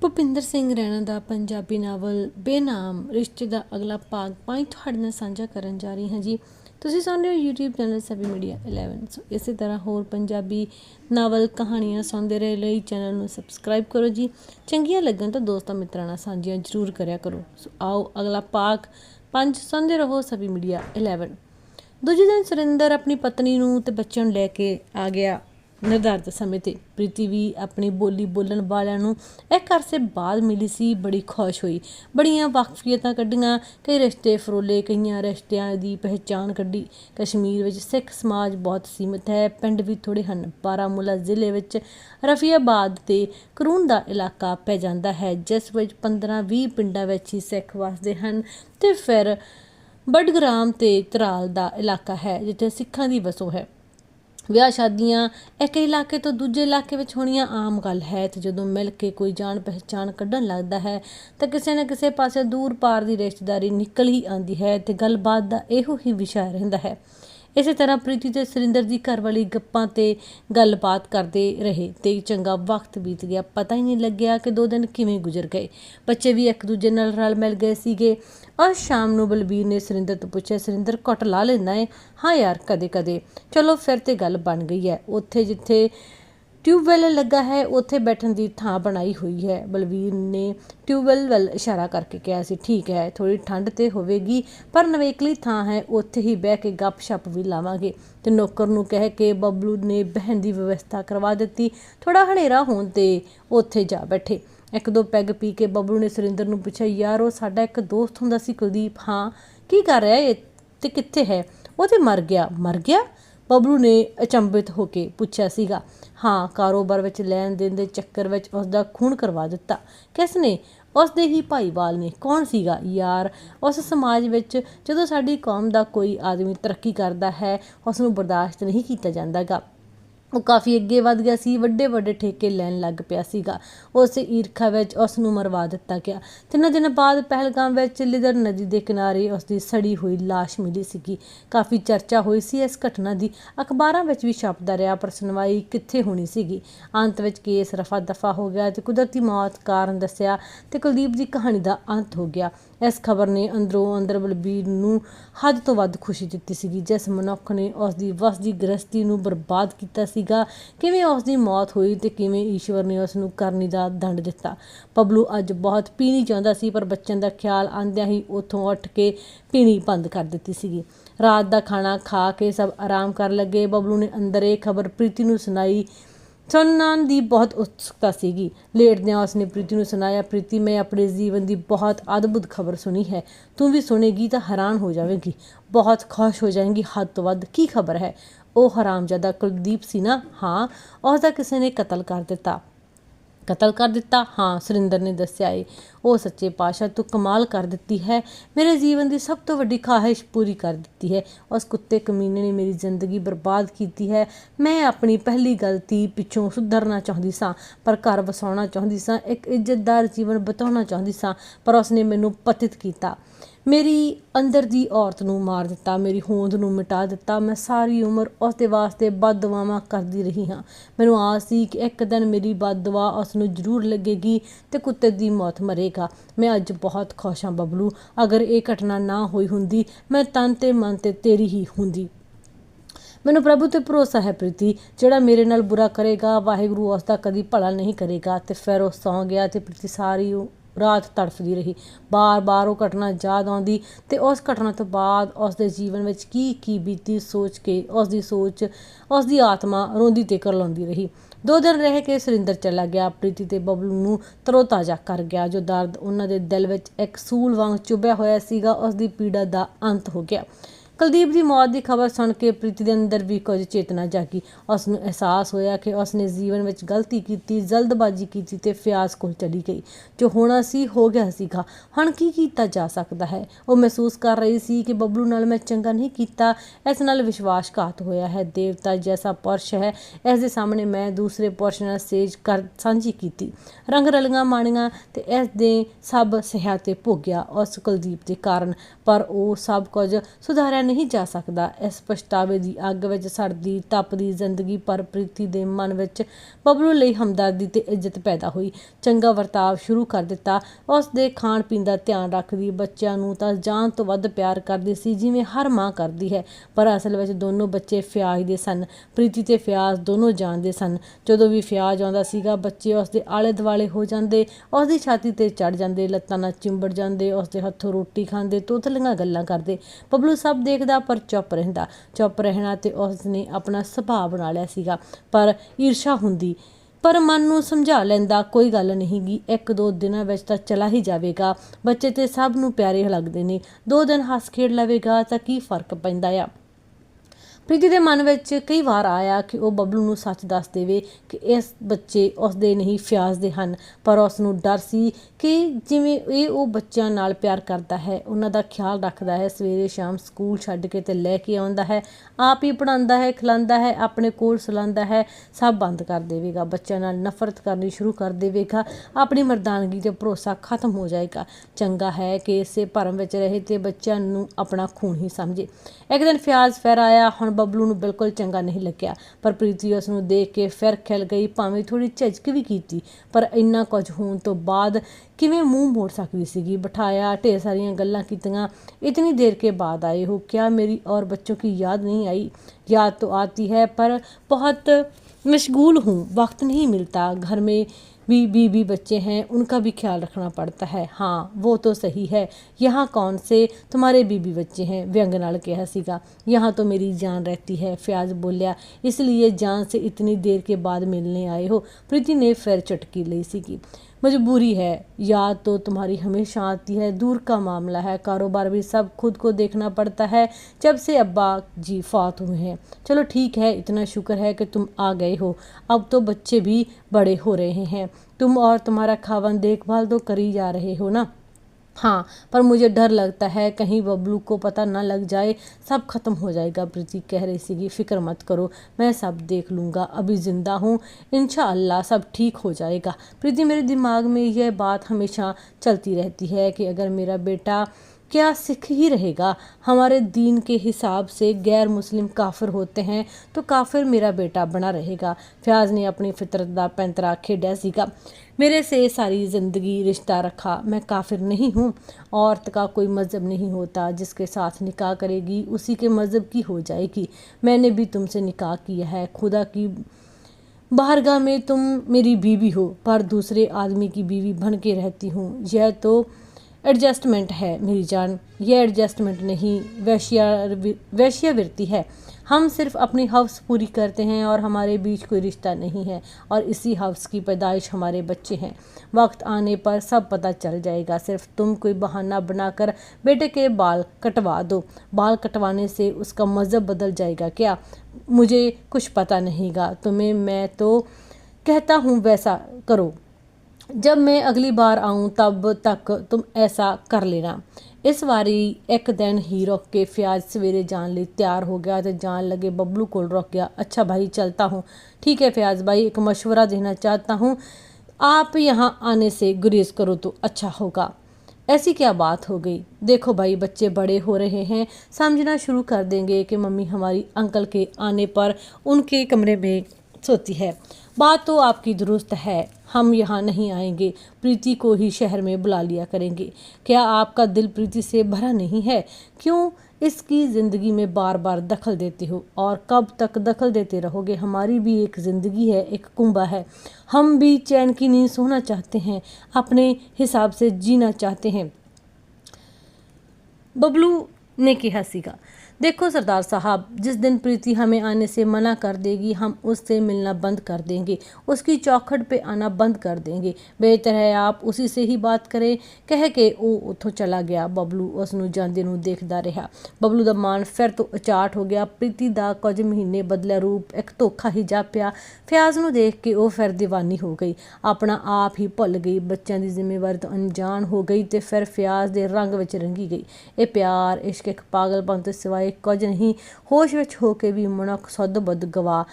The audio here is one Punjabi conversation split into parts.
ਭੁਪਿੰਦਰ ਸਿੰਘ ਰੈਣਾ ਦਾ ਪੰਜਾਬੀ ਨਾਵਲ ਬੇਨਾਮ ਰਿਸ਼ਤੇ ਦਾ ਅਗਲਾ ਭਾਗ ਪੰਜ ਤੁਹਾਡੇ ਨਾਲ ਸਾਂਝਾ ਕਰਨ ਜਾ ਰਹੀ ਹਾਂ ਜੀ। ਤੁਸੀਂ ਸੁਣ ਰਹੇ ਹੋ YouTube channel Sabi media 11 so ਇਸੇ ਤਰ੍ਹਾਂ ਹੋਰ ਪੰਜਾਬੀ ਨਾਵਲ ਕਹਾਣੀਆਂ ਸੁਣਦੇ ਰਹੇ ਲਈ ਚੈਨਲ ਨੂੰ ਸਬਸਕ੍ਰਾਈਬ ਕਰੋ ਜੀ। ਚੰਗੀਆਂ ਲੱਗਣ ਤਾਂ ਦੋਸਤਾਂ ਮਿੱਤਰਾਂ ਨਾਲ ਸਾਂਝੀਆਂ ਜ਼ਰੂਰ ਕਰਿਆ ਕਰੋ। ਸੋ ਆਓ ਅਗਲਾ ਭਾਗ ਪੰਜ ਸੁਣਦੇ ਰਹੋ ਸਬੀ ਮੀਡੀਆ 11 ਦੂਜੇ ਦਿਨ ਸੁਰਿੰਦਰ ਆਪਣੀ ਪਤਨੀ ਨੂੰ ਤੇ ਬੱਚਿਆਂ ਨੂੰ ਲੈ ਕੇ ਆ ਗਿਆ। ਨਿਰਧਾਰਤ ਸਮੇਂ ਤੇ ਪ੍ਰੀਤੀ ਵੀ ਆਪਣੀ ਬੋਲੀ ਬੋਲਣ ਵਾਲਿਆਂ ਨੂੰ ਇੱਕ ਅਰਸੇ ਬਾਅਦ ਮਿਲੀ ਸੀ, ਬੜੀ ਖੁਸ਼ ਹੋਈ। ਬੜੀਆਂ ਵਾਕਫੀਅਤਾਂ ਕੱਢੀਆਂ, ਕਈ ਰਿਸ਼ਤੇ ਫਰੋਲੇ, ਕਈਆਂ ਰਿਸ਼ਤਿਆਂ ਦੀ ਪਹਿਚਾਣ ਕੱਢੀ। ਕਸ਼ਮੀਰ ਵਿੱਚ ਸਿੱਖ ਸਮਾਜ ਬਹੁਤ ਸੀਮਿਤ ਹੈ, ਪਿੰਡ ਵੀ ਥੋੜੇ ਹਨ। ਬਾਰਾਮੂਲਾ ਜ਼ਿਲ੍ਹੇ ਵਿੱਚ ਰਫੀਆਬਾਦ ਤੇ ਕਰੂਨ ਦਾ ਇਲਾਕਾ ਪੈ ਜਾਂਦਾ ਹੈ, ਜਿਸ ਵਿੱਚ 15-20 ਪਿੰਡਾਂ ਵਿੱਚ ਹੀ ਸਿੱਖ ਵਸਦੇ ਹਨ ਤੇ ਫਿਰ ਬਡਗਰਾਮ ਤੇ ਤਰਾਲ ਦਾ ਇਲਾਕਾ ਹੈ, ਜਿੱਥੇ ਸਿੱਖਾਂ ਦੀ ਵਸੋਂ ਹੈ। ਵਿਆਹ ਸ਼ਾਦੀਆਂ ਇੱਕ ਇਲਾਕੇ ਤੋਂ ਦੂਜੇ ਇਲਾਕੇ ਵਿੱਚ ਹੋਣੀਆਂ ਆਮ ਗੱਲ ਹੈ ਤੇ ਜਦੋਂ ਮਿਲ ਕੇ ਕੋਈ ਜਾਣ ਪਹਿਚਾਣ ਕੱਢਣ ਲੱਗਦਾ ਹੈ ਤਾਂ ਕਿਸੇ ਨਾ ਕਿਸੇ ਪਾਸੇ ਦੂਰ ਪਾਰ ਦੀ ਰਿਸ਼ਤੇਦਾਰੀ ਨਿਕਲ ਹੀ ਆਉਂਦੀ ਹੈ ਤੇ ਗੱਲਬਾਤ ਦਾ ਇਹੋ ਹੀ ਵਿਸ਼ਾ ਰਹਿੰਦਾ ਹੈ। ਇਸੇ ਤਰ੍ਹਾਂ ਪ੍ਰੀਤੀ ਤੇ ਸੁਰਿੰਦਰ ਦੀ ਘਰ ਵਾਲੀ ਗੱਪਾਂ ਤੇ ਗੱਲਬਾਤ ਕਰਦੇ ਰਹੇ ਤੇ ਚੰਗਾ ਵਕਤ ਬੀਤ ਗਿਆ। ਪਤਾ ਹੀ ਨਹੀਂ ਲੱਗਿਆ ਕਿ ਦੋ ਦਿਨ ਕਿਵੇਂ ਗੁਜ਼ਰ ਗਏ। ਬੱਚੇ ਵੀ ਇੱਕ ਦੂਜੇ ਨਾਲ ਰਲ ਮਿਲ ਗਏ ਸੀਗੇ। ਔਰ ਸ਼ਾਮ ਨੂੰ ਬਲਬੀਰ ਨੇ ਸੁਰਿੰਦਰ ਤੋਂ ਪੁੱਛਿਆ, ਸੁਰਿੰਦਰ ਘੁੱਟ ਲਾ ਲੈਂਦਾ ਏ? ਹਾਂ ਯਾਰ ਕਦੇ ਕਦੇ ਚਲੋ, ਫਿਰ ਤੇ ਗੱਲ ਬਣ ਗਈ ਹੈ। ਉੱਥੇ ਜਿੱਥੇ ਟਿਊਬਵੈਲ ਲੱਗਾ ਹੈ, ਉੱਥੇ ਬੈਠਣ ਦੀ ਥਾਂ ਬਣਾਈ ਹੋਈ ਹੈ। ਬਲਵੀਰ ਨੇ ਟਿਊਬਵੈਲ ਵੱਲ ਇਸ਼ਾਰਾ ਕਰਕੇ ਕਿਹਾ ਸੀ, ਠੀਕ ਹੈ ਥੋੜੀ ਠੰਡ ਤੇ ਹੋਵੇਗੀ, ਪਰ ਨਵੇਕਲੀ ਥਾਂ ਹੈ, ਉੱਥੇ ਹੀ ਬਹਿ ਕੇ ਗੱਪ ਸ਼ੱਪ ਵੀ ਲਾਵਾਂਗੇ। ਤੇ ਨੌਕਰ ਨੂੰ ਕਹਿ ਕੇ ਬੱਬਲੂ ਨੇ ਬਹਿਣ ਦੀ ਵਿਵਸਥਾ ਕਰਵਾ ਦਿੱਤੀ। ਥੋੜਾ ਹਨੇਰਾ ਹੋਣ ਤੇ ਉੱਥੇ ਜਾ ਬੈਠੇ। ਇੱਕ ਦੋ ਪੈਗ ਪੀ ਕੇ ਬੱਬਲੂ ਨੇ ਸੁਰਿੰਦਰ ਨੂੰ ਪੁੱਛਿਆ, ਯਾਰ, ਉਹ ਸਾਡਾ ਇੱਕ ਦੋਸਤ ਹੁੰਦਾ ਸੀ ਕੁਲਦੀਪ? ਹਾਂ, ਕੀ ਕਰ ਰਿਹਾ ਏ ਤੇ ਕਿੱਥੇ ਹੈ? ਉਹ ਤੇ ਮਰ ਗਿਆ। ਮਰ ਗਿਆ? ਬਬਲੂ ਨੇ ਅਚੰਭਿਤ ਹੋ ਕੇ ਪੁੱਛਿਆ ਸੀਗਾ, ਹਾਂ, ਕਾਰੋਬਾਰ ਵਿੱਚ ਲੈਣ ਦੇਣ ਦੇ ਚੱਕਰ ਵਿੱਚ ਉਸ ਦਾ ਖੂਨ ਕਰਵਾ ਦਿੱਤਾ। ਕਿਸ ਨੇ? ਉਸ ਦੇ ਹੀ ਭਾਈਵਾਲ ਨੇ। ਕੌਣ ਸੀਗਾ? ਯਾਰ, ਉਸ ਸਮਾਜ ਵਿੱਚ ਜਦੋਂ ਸਾਡੀ ਕੌਮ ਦਾ ਕੋਈ ਆਦਮੀ ਤਰੱਕੀ ਕਰਦਾ ਹੈ ਉਸ ਨੂੰ ਬਰਦਾਸ਼ਤ ਨਹੀਂ ਕੀਤਾ ਜਾਂਦਾਗਾ। ਉਹ ਕਾਫੀ ਅੱਗੇ ਵੱਧ ਗਿਆ ਸੀ, ਵੱਡੇ ਵੱਡੇ ਠੇਕੇ ਲੈਣ ਲੱਗ ਪਿਆ ਸੀਗਾ। ਉਸ ਈਰਖਾ ਵਿੱਚ ਉਸ ਨੂੰ ਮਰਵਾ ਦਿੱਤਾ ਗਿਆ। ਤਿੰਨ ਦਿਨ ਬਾਅਦ ਪਹਿਲਗਾਮ ਵਿੱਚ ਲਿਦਰ ਨਦੀ ਦੇ ਕਿਨਾਰੇ ਉਸ ਦੀ ਸੜੀ ਹੋਈ লাশ ਮਿਲੀ ਸੀਗੀ। ਕਾਫੀ ਚਰਚਾ ਹੋਈ ਸੀ, ਇਸ ਘਟਨਾ ਦੀ। ਅਖਬਾਰਾਂ ਵਿੱਚ ਵੀ ਛਪਦਾ ਰਿਹਾ, ਪਰ ਸੁਣਵਾਈ ਕਿੱਥੇ ਹੋਣੀ ਸੀਗੀ? ਅੰਤ ਵਿੱਚ ਕੇਸ ਰਫਾ ਦਫਾ ਹੋ ਗਿਆ ਤੇ ਕੁਦਰਤੀ ਮੌਤ ਕਾਰਨ ਦੱਸਿਆ ਤੇ ਕੁਲਦੀਪ ਦੀ ਕਹਾਣੀ ਦਾ ਅੰਤ ਹੋ ਗਿਆ। ਇਸ ਖਬਰ ਨੇ ਅੰਦਰੋਂ ਅੰਦਰ ਬਲਬੀਰ ਨੂੰ ਹੱਦ ਤੋਂ ਵੱਧ ਖੁਸ਼ੀ ਦਿੱਤੀ ਸੀਗੀ। ਜਿਸ ਮਨੁੱਖ ਨੇ ਉਸ ਦੀ ਵਸ ਦੀ ਗ੍ਰਸਤੀ ਨੂੰ ਬਰਬਾਦ ਕੀਤਾ ਸੀਗਾ, ਕਿਵੇਂ ਉਸ ਦੀ ਮੌਤ ਹੋਈ ਤੇ ਕਿਵੇਂ ਈਸ਼ਵਰ ਨੇ ਉਸ ਨੂੰ ਕਰਨੀ ਦਾ ਦੰਡ ਦਿੱਤਾ। ਪਬਲੂ ਅੱਜ ਬਹੁਤ ਪੀਣੀ ਚਾਹੁੰਦਾ ਸੀ, ਪਰ ਬੱਚਿਆਂ ਦਾ ਖਿਆਲ ਆਂਦਿਆਂ ਹੀ ਉੱਥੋਂ ਉੱਠ ਕੇ ਪੀਣੀ ਬੰਦ ਕਰ ਦਿੱਤੀ ਸੀਗੀ। ਰਾਤ ਦਾ ਖਾਣਾ ਖਾ ਕੇ ਸਭ ਆਰਾਮ ਕਰਨ ਲੱਗੇ। ਬਬਲੂ ਨੇ ਅੰਦਰ ਇਹ ਖਬਰ ਪ੍ਰੀਤੀ ਨੂੰ ਸੁਣਾਈ ਸੁਣਨ ਦੀ ਬਹੁਤ ਉਤਸੁਕਤਾ ਸੀਗੀ। ਲੇਟਦਿਆਂ ਉਸਨੇ ਪ੍ਰੀਤੀ ਨੂੰ ਸੁਣਾਇਆ, ਪ੍ਰੀਤੀ, ਮੈਂ ਆਪਣੇ ਜੀਵਨ ਦੀ ਬਹੁਤ ਅਦਭੁਤ ਖਬਰ ਸੁਣੀ ਹੈ। ਤੂੰ ਵੀ ਸੁਣੇਗੀ ਤਾਂ ਹੈਰਾਨ ਹੋ ਜਾਵੇਂਗੀ। ਬਹੁਤ ਖੁਸ਼ ਹੋ ਜਾਏਂਗੀ। ਹੱਦ ਤੋਂ ਵੱਧ ਕੀ ਖਬਰ ਹੈ? ਉਹ ਹਰਾਮਜ਼ਾਦਾ ਕੁਲਦੀਪ ਸੀ ਨਾ? ਹਾਂ ਉਸ ਦਾ ਕਿਸੇ ਨੇ ਕਤਲ ਕਰ ਦਿੱਤਾ। ਕਤਲ ਕਰ ਦਿੱਤਾ। ਹਾਂ, ਸੁਰਿੰਦਰ ਨੇ ਦੱਸਿਆ ਏ, ਉਹ ਸੱਚੇ ਪਾਤਸ਼ਾਹ ਤੂੰ ਕਮਾਲ ਕਰ ਦਿੱਤੀ ਹੈ। ਮੇਰੇ ਜੀਵਨ ਦੀ ਸਭ ਤੋਂ ਵੱਡੀ ਖਾਹਿਸ਼ ਪੂਰੀ ਕਰ ਦਿੱਤੀ ਹੈ। ਉਸ ਕੁੱਤੇ ਕਮੀਨੇ ਨੇ ਮੇਰੀ ਜ਼ਿੰਦਗੀ ਬਰਬਾਦ ਕੀਤੀ ਹੈ। ਮੈਂ ਆਪਣੀ ਪਹਿਲੀ ਗਲਤੀ ਪਿੱਛੋਂ ਸੁਧਰਨਾ ਚਾਹੁੰਦੀ ਸਾਂ, ਪਰ ਘਰ ਵਸਾਉਣਾ ਚਾਹੁੰਦੀ ਸਾਂ, ਇੱਕ ਇੱਜ਼ਤਦਾਰ ਜੀਵਨ ਬਤਾਉਣਾ ਚਾਹੁੰਦੀ ਸਾਂ, ਪਰ ਉਸਨੇ ਮੈਨੂੰ ਪਤਿਤ ਕੀਤਾ। ਮੇਰੀ ਅੰਦਰ ਦੀ ਔਰਤ ਨੂੰ ਮਾਰ ਦਿੱਤਾ, ਮੇਰੀ ਹੋਂਦ ਨੂੰ ਮਿਟਾ ਦਿੱਤਾ, ਮੈਂ ਸਾਰੀ ਉਮਰ ਉਸ ਦੇ ਵਾਸਤੇ ਬਦਦੁਆਵਾਂ ਕਰਦੀ ਰਹੀ ਹਾਂ। ਮੈਨੂੰ ਆਸ ਸੀ ਕਿ ਇੱਕ ਦਿਨ ਮੇਰੀ ਬਦਦੁਆ ਉਸ ਨੂੰ ਜ਼ਰੂਰ ਲੱਗੇਗੀ ਤੇ ਕੁੱਤੇ ਦੀ ਮੌਤ ਮਰੇਗਾ। ਮੈਂ ਅੱਜ ਬਹੁਤ ਖੁਸ਼ ਹਾਂ ਬਬਲੂ। ਅਗਰ ਇਹ ਘਟਨਾ ਨਾ ਹੋਈ ਹੁੰਦੀ, ਮੈਂ ਤਨ ਤੇ ਮਨ ਤੇ ਤੇਰੀ ਹੀ ਹੁੰਦੀ। ਮੈਨੂੰ ਪ੍ਰਭੂ ਤੇ ਭਰੋਸਾ ਹੈ ਪ੍ਰੀਤੀ, ਜਿਹੜਾ ਮੇਰੇ ਨਾਲ ਬੁਰਾ ਕਰੇਗਾ, ਵਾਹਿਗੁਰੂ ਉਸ ਦਾ ਕਦੀ ਭਲਾ ਨਹੀਂ ਕਰੇਗਾ ਤੇ ਫਿਰ ਉਹ ਸੌਂ ਗਿਆ ਤੇ ਪ੍ਰੀਤੀ ਸਾਰੀ ਉਹ ਰਾਤ ਤੜਫਦੀ ਰਹੀ। ਬਾਰ-ਬਾਰ ਉਹ ਘਟਨਾ ਯਾਦ ਆਉਂਦੀ ਤੇ ਉਸ ਘਟਨਾ ਤੋਂ ਬਾਅਦ ਉਸ ਦੇ ਜੀਵਨ ਵਿੱਚ ਕੀ ਕੀ ਬੀਤੀ ਸੋਚ ਕੇ ਉਸ ਦੀ ਸੋਚ ਉਸ ਦੀ ਆਤਮਾ ਰੋਂਦੀ ਤੇ ਕਰਲਾਉਂਦੀ ਰਹੀ। ਦੋ ਦਿਨ ਰਹਿ ਕੇ ਸੁਰਿੰਦਰ ਚਲਾ ਗਿਆ। ਪ੍ਰੀਤੀ ਤੇ ਬਬਲੂ ਨੂੰ ਤਰੋਤਾਜ਼ਾ ਕਰ ਗਿਆ, ਜੋ ਦਰਦ ਉਹਨਾਂ ਦੇ ਦਿਲ ਵਿੱਚ ਇੱਕ ਸੂਲ ਵਾਂਗ ਚੁਭਿਆ ਹੋਇਆ ਸੀਗਾ ਉਸ ਦੀ ਪੀੜਾ ਦਾ ਅੰਤ ਹੋ ਗਿਆ। ਕੁਲਦੀਪ ਦੀ ਮੌਤ ਦੀ ਖਬਰ ਸੁਣ ਕੇ ਪ੍ਰੀਤੀ ਦੇ ਅੰਦਰ ਵੀ ਕੁਝ ਚੇਤਨਾ ਜਾਗੀ। ਉਸ ਨੂੰ ਅਹਿਸਾਸ ਹੋਇਆ ਕਿ ਉਸ ਨੇ ਜੀਵਨ ਵਿੱਚ ਗਲਤੀ ਕੀਤੀ, ਜਲਦਬਾਜ਼ੀ ਕੀਤੀ ਤੇ ਫਿਆਸ ਕੋਲ ਚਲੀ ਗਈ, ਜੋ ਹੋਣਾ ਸੀ, ਹੋ ਗਿਆ ਸੀਗਾ। ਹੁਣ ਕੀ ਕੀਤਾ ਜਾ ਸਕਦਾ ਹੈ? ਉਹ ਮਹਿਸੂਸ ਕਰ ਰਹੀ ਸੀ ਕਿ ਬਬਲੂ ਨਾਲ ਮੈਂ ਚੰਗਾ ਨਹੀਂ ਕੀਤਾ। ਇਸ ਨਾਲ ਵਿਸ਼ਵਾਸਘਾਤ ਹੋਇਆ ਹੈ। ਦੇਵਤਾ ਜੈਸਾ ਪੁਰਸ਼ ਹੈ। ਇਸ ਦੇ ਸਾਹਮਣੇ ਮੈਂ ਦੂਸਰੇ ਪੁਰਸ਼ ਨਾਲ ਸੇਜ ਕਰ ਸਾਂਝੀ ਕੀਤੀ। ਰੰਗ ਰਲੀਆਂ ਮਾਣੀਆਂ ਤੇ ਇਸ ਦੇ ਸਭ ਸਹਿ ਤੇ ਭੋਗਿਆ ਉਸ ਕੁਲਦੀਪ ਦੇ ਕਾਰਨ। ਪਰ ਉਹ ਸਭ ਕੁਝ ਸੁਧਾਰਿਆ ਨਹੀਂ ਜਾ ਸਕਦਾ। ਇਸ ਪਛਤਾਵੇ ਦੀ ਅੱਗ ਵਿੱਚ ਸੜਦੀ ਤਪਦੀ ਜ਼ਿੰਦਗੀ ਪਰ ਪ੍ਰੀਤੀ ਦੇ ਮਨ ਵਿੱਚ ਬਬਲੂ ਲਈ ਹਮਦਰਦੀ ਤੇ ਇੱਜ਼ਤ ਪੈਦਾ ਹੋਈ। ਚੰਗਾ ਵਰਤਾਵ ਸ਼ੁਰੂ ਕਰ ਦਿੱਤਾ। ਉਸ ਦੇ ਖਾਣ ਪੀਣ ਦਾ ਧਿਆਨ ਰੱਖਦੀ, ਬੱਚਿਆਂ ਨੂੰ ਤਾਂ ਜਾਨ ਤੋਂ ਵੱਧ ਪਿਆਰ ਕਰਦੀ ਸੀ, ਜਿਵੇਂ ਹਰ ਮਾਂ ਕਰਦੀ ਹੈ। ਪਰ ਅਸਲ ਵਿੱਚ ਦੋਨੋਂ ਬੱਚੇ ਫਿਆਜ਼ ਦੇ ਸਨ। ਪ੍ਰੀਤੀ ਤੇ ਫਿਆਜ਼ ਦੋਨੋਂ ਜਾਣਦੇ ਸਨ। ਜਦੋਂ ਵੀ ਫਿਆਜ਼ ਆਉਂਦਾ ਸੀਗਾ, ਬੱਚੇ ਉਸ ਦੇ ਆਲੇ ਦੁਆਲੇ ਹੋ ਜਾਂਦੇ, ਉਸ ਦੀ ਛਾਤੀ ਤੇ ਚੜ ਜਾਂਦੇ, ਲੱਤਾਂ ਨਾਲ ਚਿੰਬੜ ਜਾਂਦੇ, ਉਸ ਦੇ ਹੱਥੋਂ ਰੋਟੀ ਖਾਂਦੇ, ਤੋਤਲੀਆਂ ਗੱਲਾਂ ਕਰਦੇ। ਬਬਲੂ ਸਭ ਦੇ ਦੇਖਦਾ, ਪਰ ਚੁੱਪ ਰਹਿੰਦਾ। ਚੁੱਪ ਰਹਿਣਾ ਤੇ ਉਸ ਨੇ ਆਪਣਾ ਸੁਭਾਅ ਬਣਾ ਲਿਆ ਸੀਗਾ, ਪਰ ਈਰਸ਼ਾ ਹੁੰਦੀ। ਪਰ ਮਨ ਨੂੰ ਸਮਝਾ ਲੈਂਦਾ, ਕੋਈ ਗੱਲ ਨਹੀਂ ਗੀ, ਇੱਕ ਦੋ ਦਿਨਾਂ ਵਿੱਚ ਤਾਂ ਚਲਾ ਹੀ ਜਾਵੇਗਾ। ਬੱਚੇ ਤੇ ਸਭ ਨੂੰ ਪਿਆਰੇ ਲੱਗਦੇ ਨੇ। ਦੋ ਦਿਨ ਹੱਸ ਖੇਡ ਲਵੇਗਾ ਤਾਂ ਕੀ ਫ਼ਰਕ ਪੈਂਦਾ ਆ? ਪ੍ਰੀਤੀ ਦੇ ਮਨ ਵਿੱਚ ਕਈ ਵਾਰ ਆਇਆ ਕਿ ਉਹ ਬਬਲੂ ਨੂੰ ਸੱਚ ਦੱਸ ਦੇਵੇ ਕਿ ਇਸ ਬੱਚੇ ਉਸ ਦੇ ਨਹੀਂ ਫਿਆਜ਼ ਦੇ ਹਨ, ਪਰ ਉਸ ਨੂੰ ਡਰ ਸੀ ਕਿ ਜਿਵੇਂ ਇਹ ਉਹ ਬੱਚਿਆਂ ਨਾਲ ਪਿਆਰ ਕਰਦਾ ਹੈ, ਉਹਨਾਂ ਦਾ ਖਿਆਲ ਰੱਖਦਾ ਹੈ, ਸਵੇਰੇ ਸ਼ਾਮ ਸਕੂਲ ਛੱਡ ਕੇ ਤੇ ਲੈ ਕੇ ਆਉਂਦਾ ਹੈ, ਆਪ ਹੀ ਪੜਾਉਂਦਾ ਹੈ, ਖਿਲਾਉਂਦਾ ਹੈ, ਆਪਣੇ ਕੋਲ ਸੁਲਾਉਂਦਾ ਹੈ, ਸਭ ਬੰਦ ਕਰ ਦੇਵੇਗਾ, ਬੱਚਿਆਂ ਨਾਲ ਨਫ਼ਰਤ ਕਰਨੀ ਸ਼ੁਰੂ ਕਰ ਦੇਵੇਗਾ, ਆਪਣੀ ਮਰਦਾਨਗੀ ਤੇ ਭਰੋਸਾ ਖਤਮ ਹੋ ਜਾਏਗਾ। ਚੰਗਾ ਹੈ ਕਿ ਇਸੇ ਭਰਮ ਵਿੱਚ ਰਹੇ ਤੇ ਬੱਚਿਆਂ ਨੂੰ ਆਪਣਾ ਖੂਨ ਹੀ ਸਮਝੇ। ਇੱਕ ਦਿਨ ਫਿਆਜ਼ ਫਿਰ ਆਇਆ, ਹੁਣ ਬਬਲੂ ਨੂੰ ਬਿਲਕੁਲ ਚੰਗਾ ਨਹੀਂ ਲੱਗਿਆ। ਪਰ ਪ੍ਰੀਤੀ ਉਸ ਨੂੰ ਦੇਖ ਕੇ ਫਿਰ ਖਿਲ ਗਈ, ਭਾਵੇਂ ਥੋੜੀ ਝਿਜਕ ਵੀ ਕੀਤੀ, ਪਰ ਇੰਨਾ ਕੁਝ ਹੋਣ ਤੋਂ ਬਾਅਦ ਕਿਵੇਂ ਮੂੰਹ ਮੋੜ ਸਕਦੀ ਸੀਗੀ? ਬਿਠਾਇਆ, ਢੇਰ ਸਾਰੀਆਂ ਗੱਲਾਂ ਕੀਤੀਆਂ, ਇਤਨੀ ਦੇਰ ਕੇ ਬਾਅਦ ਆਏ ਹੋ। ਕਿਆ ਮੇਰੀ ਔਰ ਬੱਚੋਂ ਕੀ ਯਾਦ ਨਹੀਂ ਆਈ? ਯਾਦ ਤਾਂ ਆਤੀ ਹੈ, ਪਰ ਬਹੁਤ मशगूल हूँ, वक्त नहीं मिलता। घर में भी बीबी बच्चे हैं, उनका भी ख्याल रखना पड़ता है। हाँ वो तो सही है। यहाँ कौन से? तुम्हारे बीबी बच्चे हैं व्यंग नाल कहा सीगा यहाँ तो मेरी जान रहती है, फयाज बोलिया। इसलिए जान से इतनी देर के बाद मिलने आए हो। प्रीति ने फिर चटकी ली सीगी मजबूरी है। याद तो तुम्हारी हमेशा आती है। दूर का मामला है। कारोबार भी सब खुद को देखना पड़ता है, जब से अब्बा जी फात हुए हैं। चलो ठीक है, इतना शुक्र है कि तुम आ गए हो। अब तो बच्चे भी बड़े हो रहे हैं। तुम और तुम्हारा खावन देखभाल तो कर ही जा रहे हो ना? हाँ पर मुझे डर लगता है, कहीं बबलू को पता ना लग जाए, सब खत्म हो जाएगा, प्रीति कह रही सीगी फ़िक्र मत करो, मैं सब देख लूँगा, अभी ज़िंदा हूँ, इंशाअल्लाह सब ठीक हो जाएगा। प्रीति, मेरे दिमाग में यह बात हमेशा चलती रहती है कि अगर मेरा बेटा क्या सिख ही रहेगा? हमारे दीन के हिसाब से गैर मुस्लिम काफिर होते हैं तो काफिर मेरा बेटा बना रहेगा। फ्याज ने अपनी फितरत दा पैंतरा खेडा सीगा मेरे से सारी ज़िंदगी रिश्ता रखा। मैं काफिर नहीं हूँ। औरत का कोई मज़हब नहीं होता जिसके साथ निकाह करेगी, उसी के मज़हब की हो जाएगी। मैंने भी तुमसे निकाह किया है। खुदा की बाहरगाह में तुम मेरी बीवी हो, पर दूसरे आदमी की बीवी बन के रहती हूँ। यह तो एडजस्टमेंट है, मेरी जान। यह एडजस्टमेंट नहीं, वैश्या वैश्यावृत्ति है। हम सिर्फ़ अपनी हव्स पूरी करते हैं और हमारे बीच कोई रिश्ता नहीं है और इसी हव्स की पैदाइश हमारे बच्चे हैं। वक्त आने पर सब पता चल जाएगा। सिर्फ़ तुम कोई बहाना बनाकर बेटे के बाल कटवा दो। बाल कटवाने से उसका मज़हब बदल जाएगा। क्या मुझे कुछ पता नहींगा? तुम्हें मैं तो कहता हूँ वैसा करो। जब मैं अगली बार आऊं तब तक तुम ऐसा कर लेना ਇਸ ਵਾਰੀ ਇੱਕ ਦਿਨ ਹੀ ਰੁਕ ਕੇ ਫਿਆਜ਼ ਸਵੇਰੇ ਜਾਣ ਲਈ ਤਿਆਰ ਹੋ ਗਿਆ ਤੇ ਜਾਣ ਲੱਗੇ ਬਬਲੂ ਕੋਲ ਰੁਕ ਗਿਆ अच्छा भाई चलता हूँ ठीक है फयाज भाई एक मशवरा देना चाहता हूँ आप यहाँ आने से गुरेज करो तो अच्छा होगा ऐसी क्या बात हो गई देखो भाई बच्चे बड़े हो रहे हैं समझना शुरू कर देंगे कि मम्मी हमारी अंकल के आने पर उनके कमरे में सोती है बात तो आपकी दुरुस्त है हम यहाँ नहीं आएँगे। प्रीति को ही शहर में बुला लिया करेंगे। क्या आपका दिल प्रीति से भरा नहीं है? क्यों इसकी ज़िंदगी में बार बार दखल देते हो? और कब तक दखल देते रहोगे? हमारी भी एक ज़िंदगी है, एक कुंबा है। हम भी चैन की नींद सोना चाहते हैं, अपने हिसाब से जीना चाहते हैं। बबलू ने कहा, सीगा देखो सरदार साहब जिस दिन प्रीति हमें आने से मना कर देगी हम उससे मिलना बंद कर देंगे उसकी चौखट पे आना बंद कर देंगे ਬਿਹਤਰ ਹੈ ਆਪ ਉਸੇ ਸੇ ਹੀ ਬਾਤ ਕਰੇ। ਕਹਿ ਕੇ ਉਹ ਉੱਥੋਂ ਚਲਾ ਗਿਆ। ਬਬਲੂ ਉਸ ਨੂੰ ਜਾਂਦੇ ਨੂੰ ਦੇਖਦਾ ਰਿਹਾ। ਬਬਲੂ ਦਾ ਮਾਨ ਫਿਰ ਤੋਂ ਅਚਾਟ ਹੋ ਗਿਆ। ਪ੍ਰੀਤੀ ਦਾ ਕੁਝ ਮਹੀਨੇ ਬਦਲਿਆ ਰੂਪ ਇੱਕ ਧੋਖਾ ਹੀ ਜਾ ਪਿਆ। ਫਿਆਜ਼ ਨੂੰ ਦੇਖ ਕੇ ਉਹ ਫਿਰ دیਵਾਨੀ ਹੋ ਗਈ। ਆਪਣਾ ਆਪ ਹੀ ਭੁੱਲ ਗਈ। ਬੱਚਿਆਂ ਦੀ ਜ਼ਿੰਮੇਵਾਰੀ ਤੋਂ ਅਣਜਾਣ ਹੋ ਗਈ ਤੇ ਫਿਰ ਫਿਆਜ਼ ਦੇ ਰੰਗ ਵਿੱਚ ਰੰਗੀ ਗਈ। ਇਹ ਪਿਆਰ, ਇਸ਼ਕ, ਇੱਕ ਪਾਗਲਪਨ ਤੋਂ ਸਿਵਾਏ ਕੁਝ ਨਹੀਂ ਹੋਸ਼ ਵਿੱਚ ਹੋ ਕੇ ਵੀ ਮਨੁੱਖ ਸੁੱਧ ਬੁੱਧ ਗਵਾ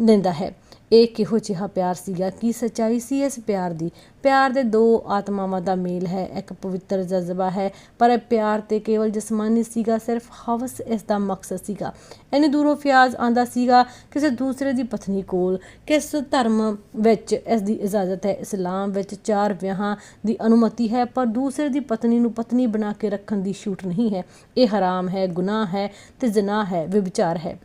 ਦਿੰਦਾ ਹੈ। ਇਹ ਕਿਹੋ ਜਿਹਾ ਪਿਆਰ ਸੀਗਾ? ਕੀ ਸੱਚਾਈ ਸੀ ਇਸ ਪਿਆਰ ਦੀ? ਪਿਆਰ ਦੇ ਦੋ ਆਤਮਾਵਾਂ ਦਾ ਮੇਲ ਹੈ, ਇੱਕ ਪਵਿੱਤਰ ਜਜ਼ਬਾ ਹੈ, ਪਰ ਇਹ ਪਿਆਰ ਤੇ ਕੇਵਲ ਜਿਸਮਾਨੀ ਸੀਗਾ, ਸਿਰਫ ਹਵਸ ਇਸ ਦਾ ਮਕਸਦ ਸੀਗਾ। ਇੰਨੀ ਦੂਰੋਂ ਫਿਆਜ਼ ਆਂਦਾ ਸੀਗਾ ਕਿਸੇ ਦੂਸਰੇ ਦੀ ਪਤਨੀ ਕੋਲ। ਕਿਸ ਧਰਮ ਵਿੱਚ ਇਸ ਦੀ ਇਜਾਜ਼ਤ ਹੈ? ਇਸਲਾਮ ਵਿੱਚ ਚਾਰ ਵਿਆਹਾਂ ਦੀ ਅਨੁਮਤੀ ਹੈ, ਪਰ ਦੂਸਰੇ ਦੀ ਪਤਨੀ ਨੂੰ ਪਤਨੀ ਬਣਾ ਕੇ ਰੱਖਣ ਦੀ ਛੂਟ ਨਹੀਂ ਹੈ। ਇਹ ਹਰਾਮ ਹੈ, ਗੁਨਾਹ ਹੈ ਤੇ ਜ਼ਨਾ ਹੈ, ਵਿਭਚਾਰ ਹੈ।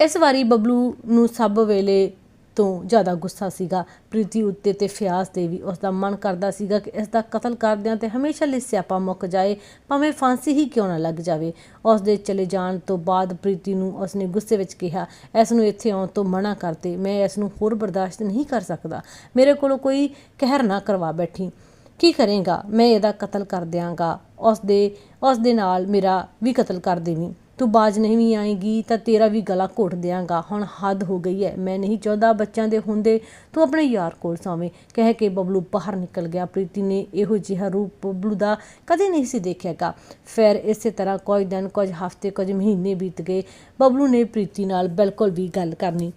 ਇਸ ਵਾਰੀ ਬਬਲੂ ਨੂੰ ਸਭ ਵੇਲੇ ਤੋਂ ਜ਼ਿਆਦਾ ਗੁੱਸਾ ਸੀਗਾ। ਪ੍ਰੀਤੀ ਉੱਤੇ ਤੇ ਫਿਆਸ ਤੇ ਵੀ ਉਸ ਦਾ ਮਨ ਕਰਦਾ ਸੀਗਾ ਕਿ ਇਸ ਦਾ ਕਤਲ ਕਰਦਿਆਂ ਤੇ ਹਮੇਸ਼ਾ ਲਈ ਸਿਆਪਾ ਮੁੱਕ ਜਾਏ, ਭਾਵੇਂ ਫਾਂਸੀ ਹੀ ਕਿਉਂ ਨਾ ਲੱਗ ਜਾਵੇ। ਉਸ ਦੇ ਚਲੇ ਜਾਣ ਤੋਂ ਬਾਅਦ ਪ੍ਰੀਤੀ ਨੂੰ ਉਸ ਨੇ ਗੁੱਸੇ ਵਿੱਚ ਕਿਹਾ, ਇਸ ਨੂੰ ਇੱਥੇ ਆਉਣ ਤੋਂ ਮਨਾ ਕਰਤੇ ਮੈਂ ਇਸ ਨੂੰ ਹੋਰ ਬਰਦਾਸ਼ਤ ਨਹੀਂ ਕਰ ਸਕਦਾ। ਮੇਰੇ ਕੋਲੋਂ ਕੋਈ ਕਹਿਰ ਨਾ ਕਰਵਾ ਬੈਠੀ। ਕੀ ਕਰੇਗਾ? ਮੈਂ ਇਹਦਾ ਕਤਲ ਕਰ ਦਿਆਂਗਾ। ਉਸ ਦੇ ਉਸ ਦੇ ਨਾਲ ਮੇਰਾ ਵੀ ਕਤਲ ਕਰ ਦੇਵੀਂ। ਤੂੰ ਬਾਜ ਨਹੀਂ ਵੀ ਆਏਗੀ ਤਾਂ ਤੇਰਾ ਵੀ ਗਲਾ ਘੋਟ ਦਿਆਂਗਾ। ਹੁਣ ਹੱਦ ਹੋ ਗਈ ਹੈ ਮੈਂ ਨਹੀਂ ਚਾਹੁੰਦਾ ਬੱਚਿਆਂ ਦੇ ਹੁੰਦੇ ਤੂੰ ਆਪਣੇ ਯਾਰ ਕੋਲ ਸੌਵੇਂ। ਕਹਿ ਕੇ ਬਬਲੂ ਬਾਹਰ ਨਿਕਲ ਗਿਆ। ਪ੍ਰੀਤੀ ਨੇ ਇਹੋ ਜਿਹਾ ਰੂਪ ਬਬਲੂ ਦਾ ਕਦੇ ਨਹੀਂ ਸੀ ਦੇਖਿਆਗਾ। ਫਿਰ ਇਸੇ ਤਰ੍ਹਾਂ ਕੁਝ ਦਿਨ, ਕੁਝ ਹਫ਼ਤੇ, ਕੁਝ ਮਹੀਨੇ ਬੀਤ ਗਏ। ਬਬਲੂ ਨੇ ਪ੍ਰੀਤੀ ਨਾਲ ਬਿਲਕੁਲ ਵੀ ਗੱਲ ਕਰਨੀ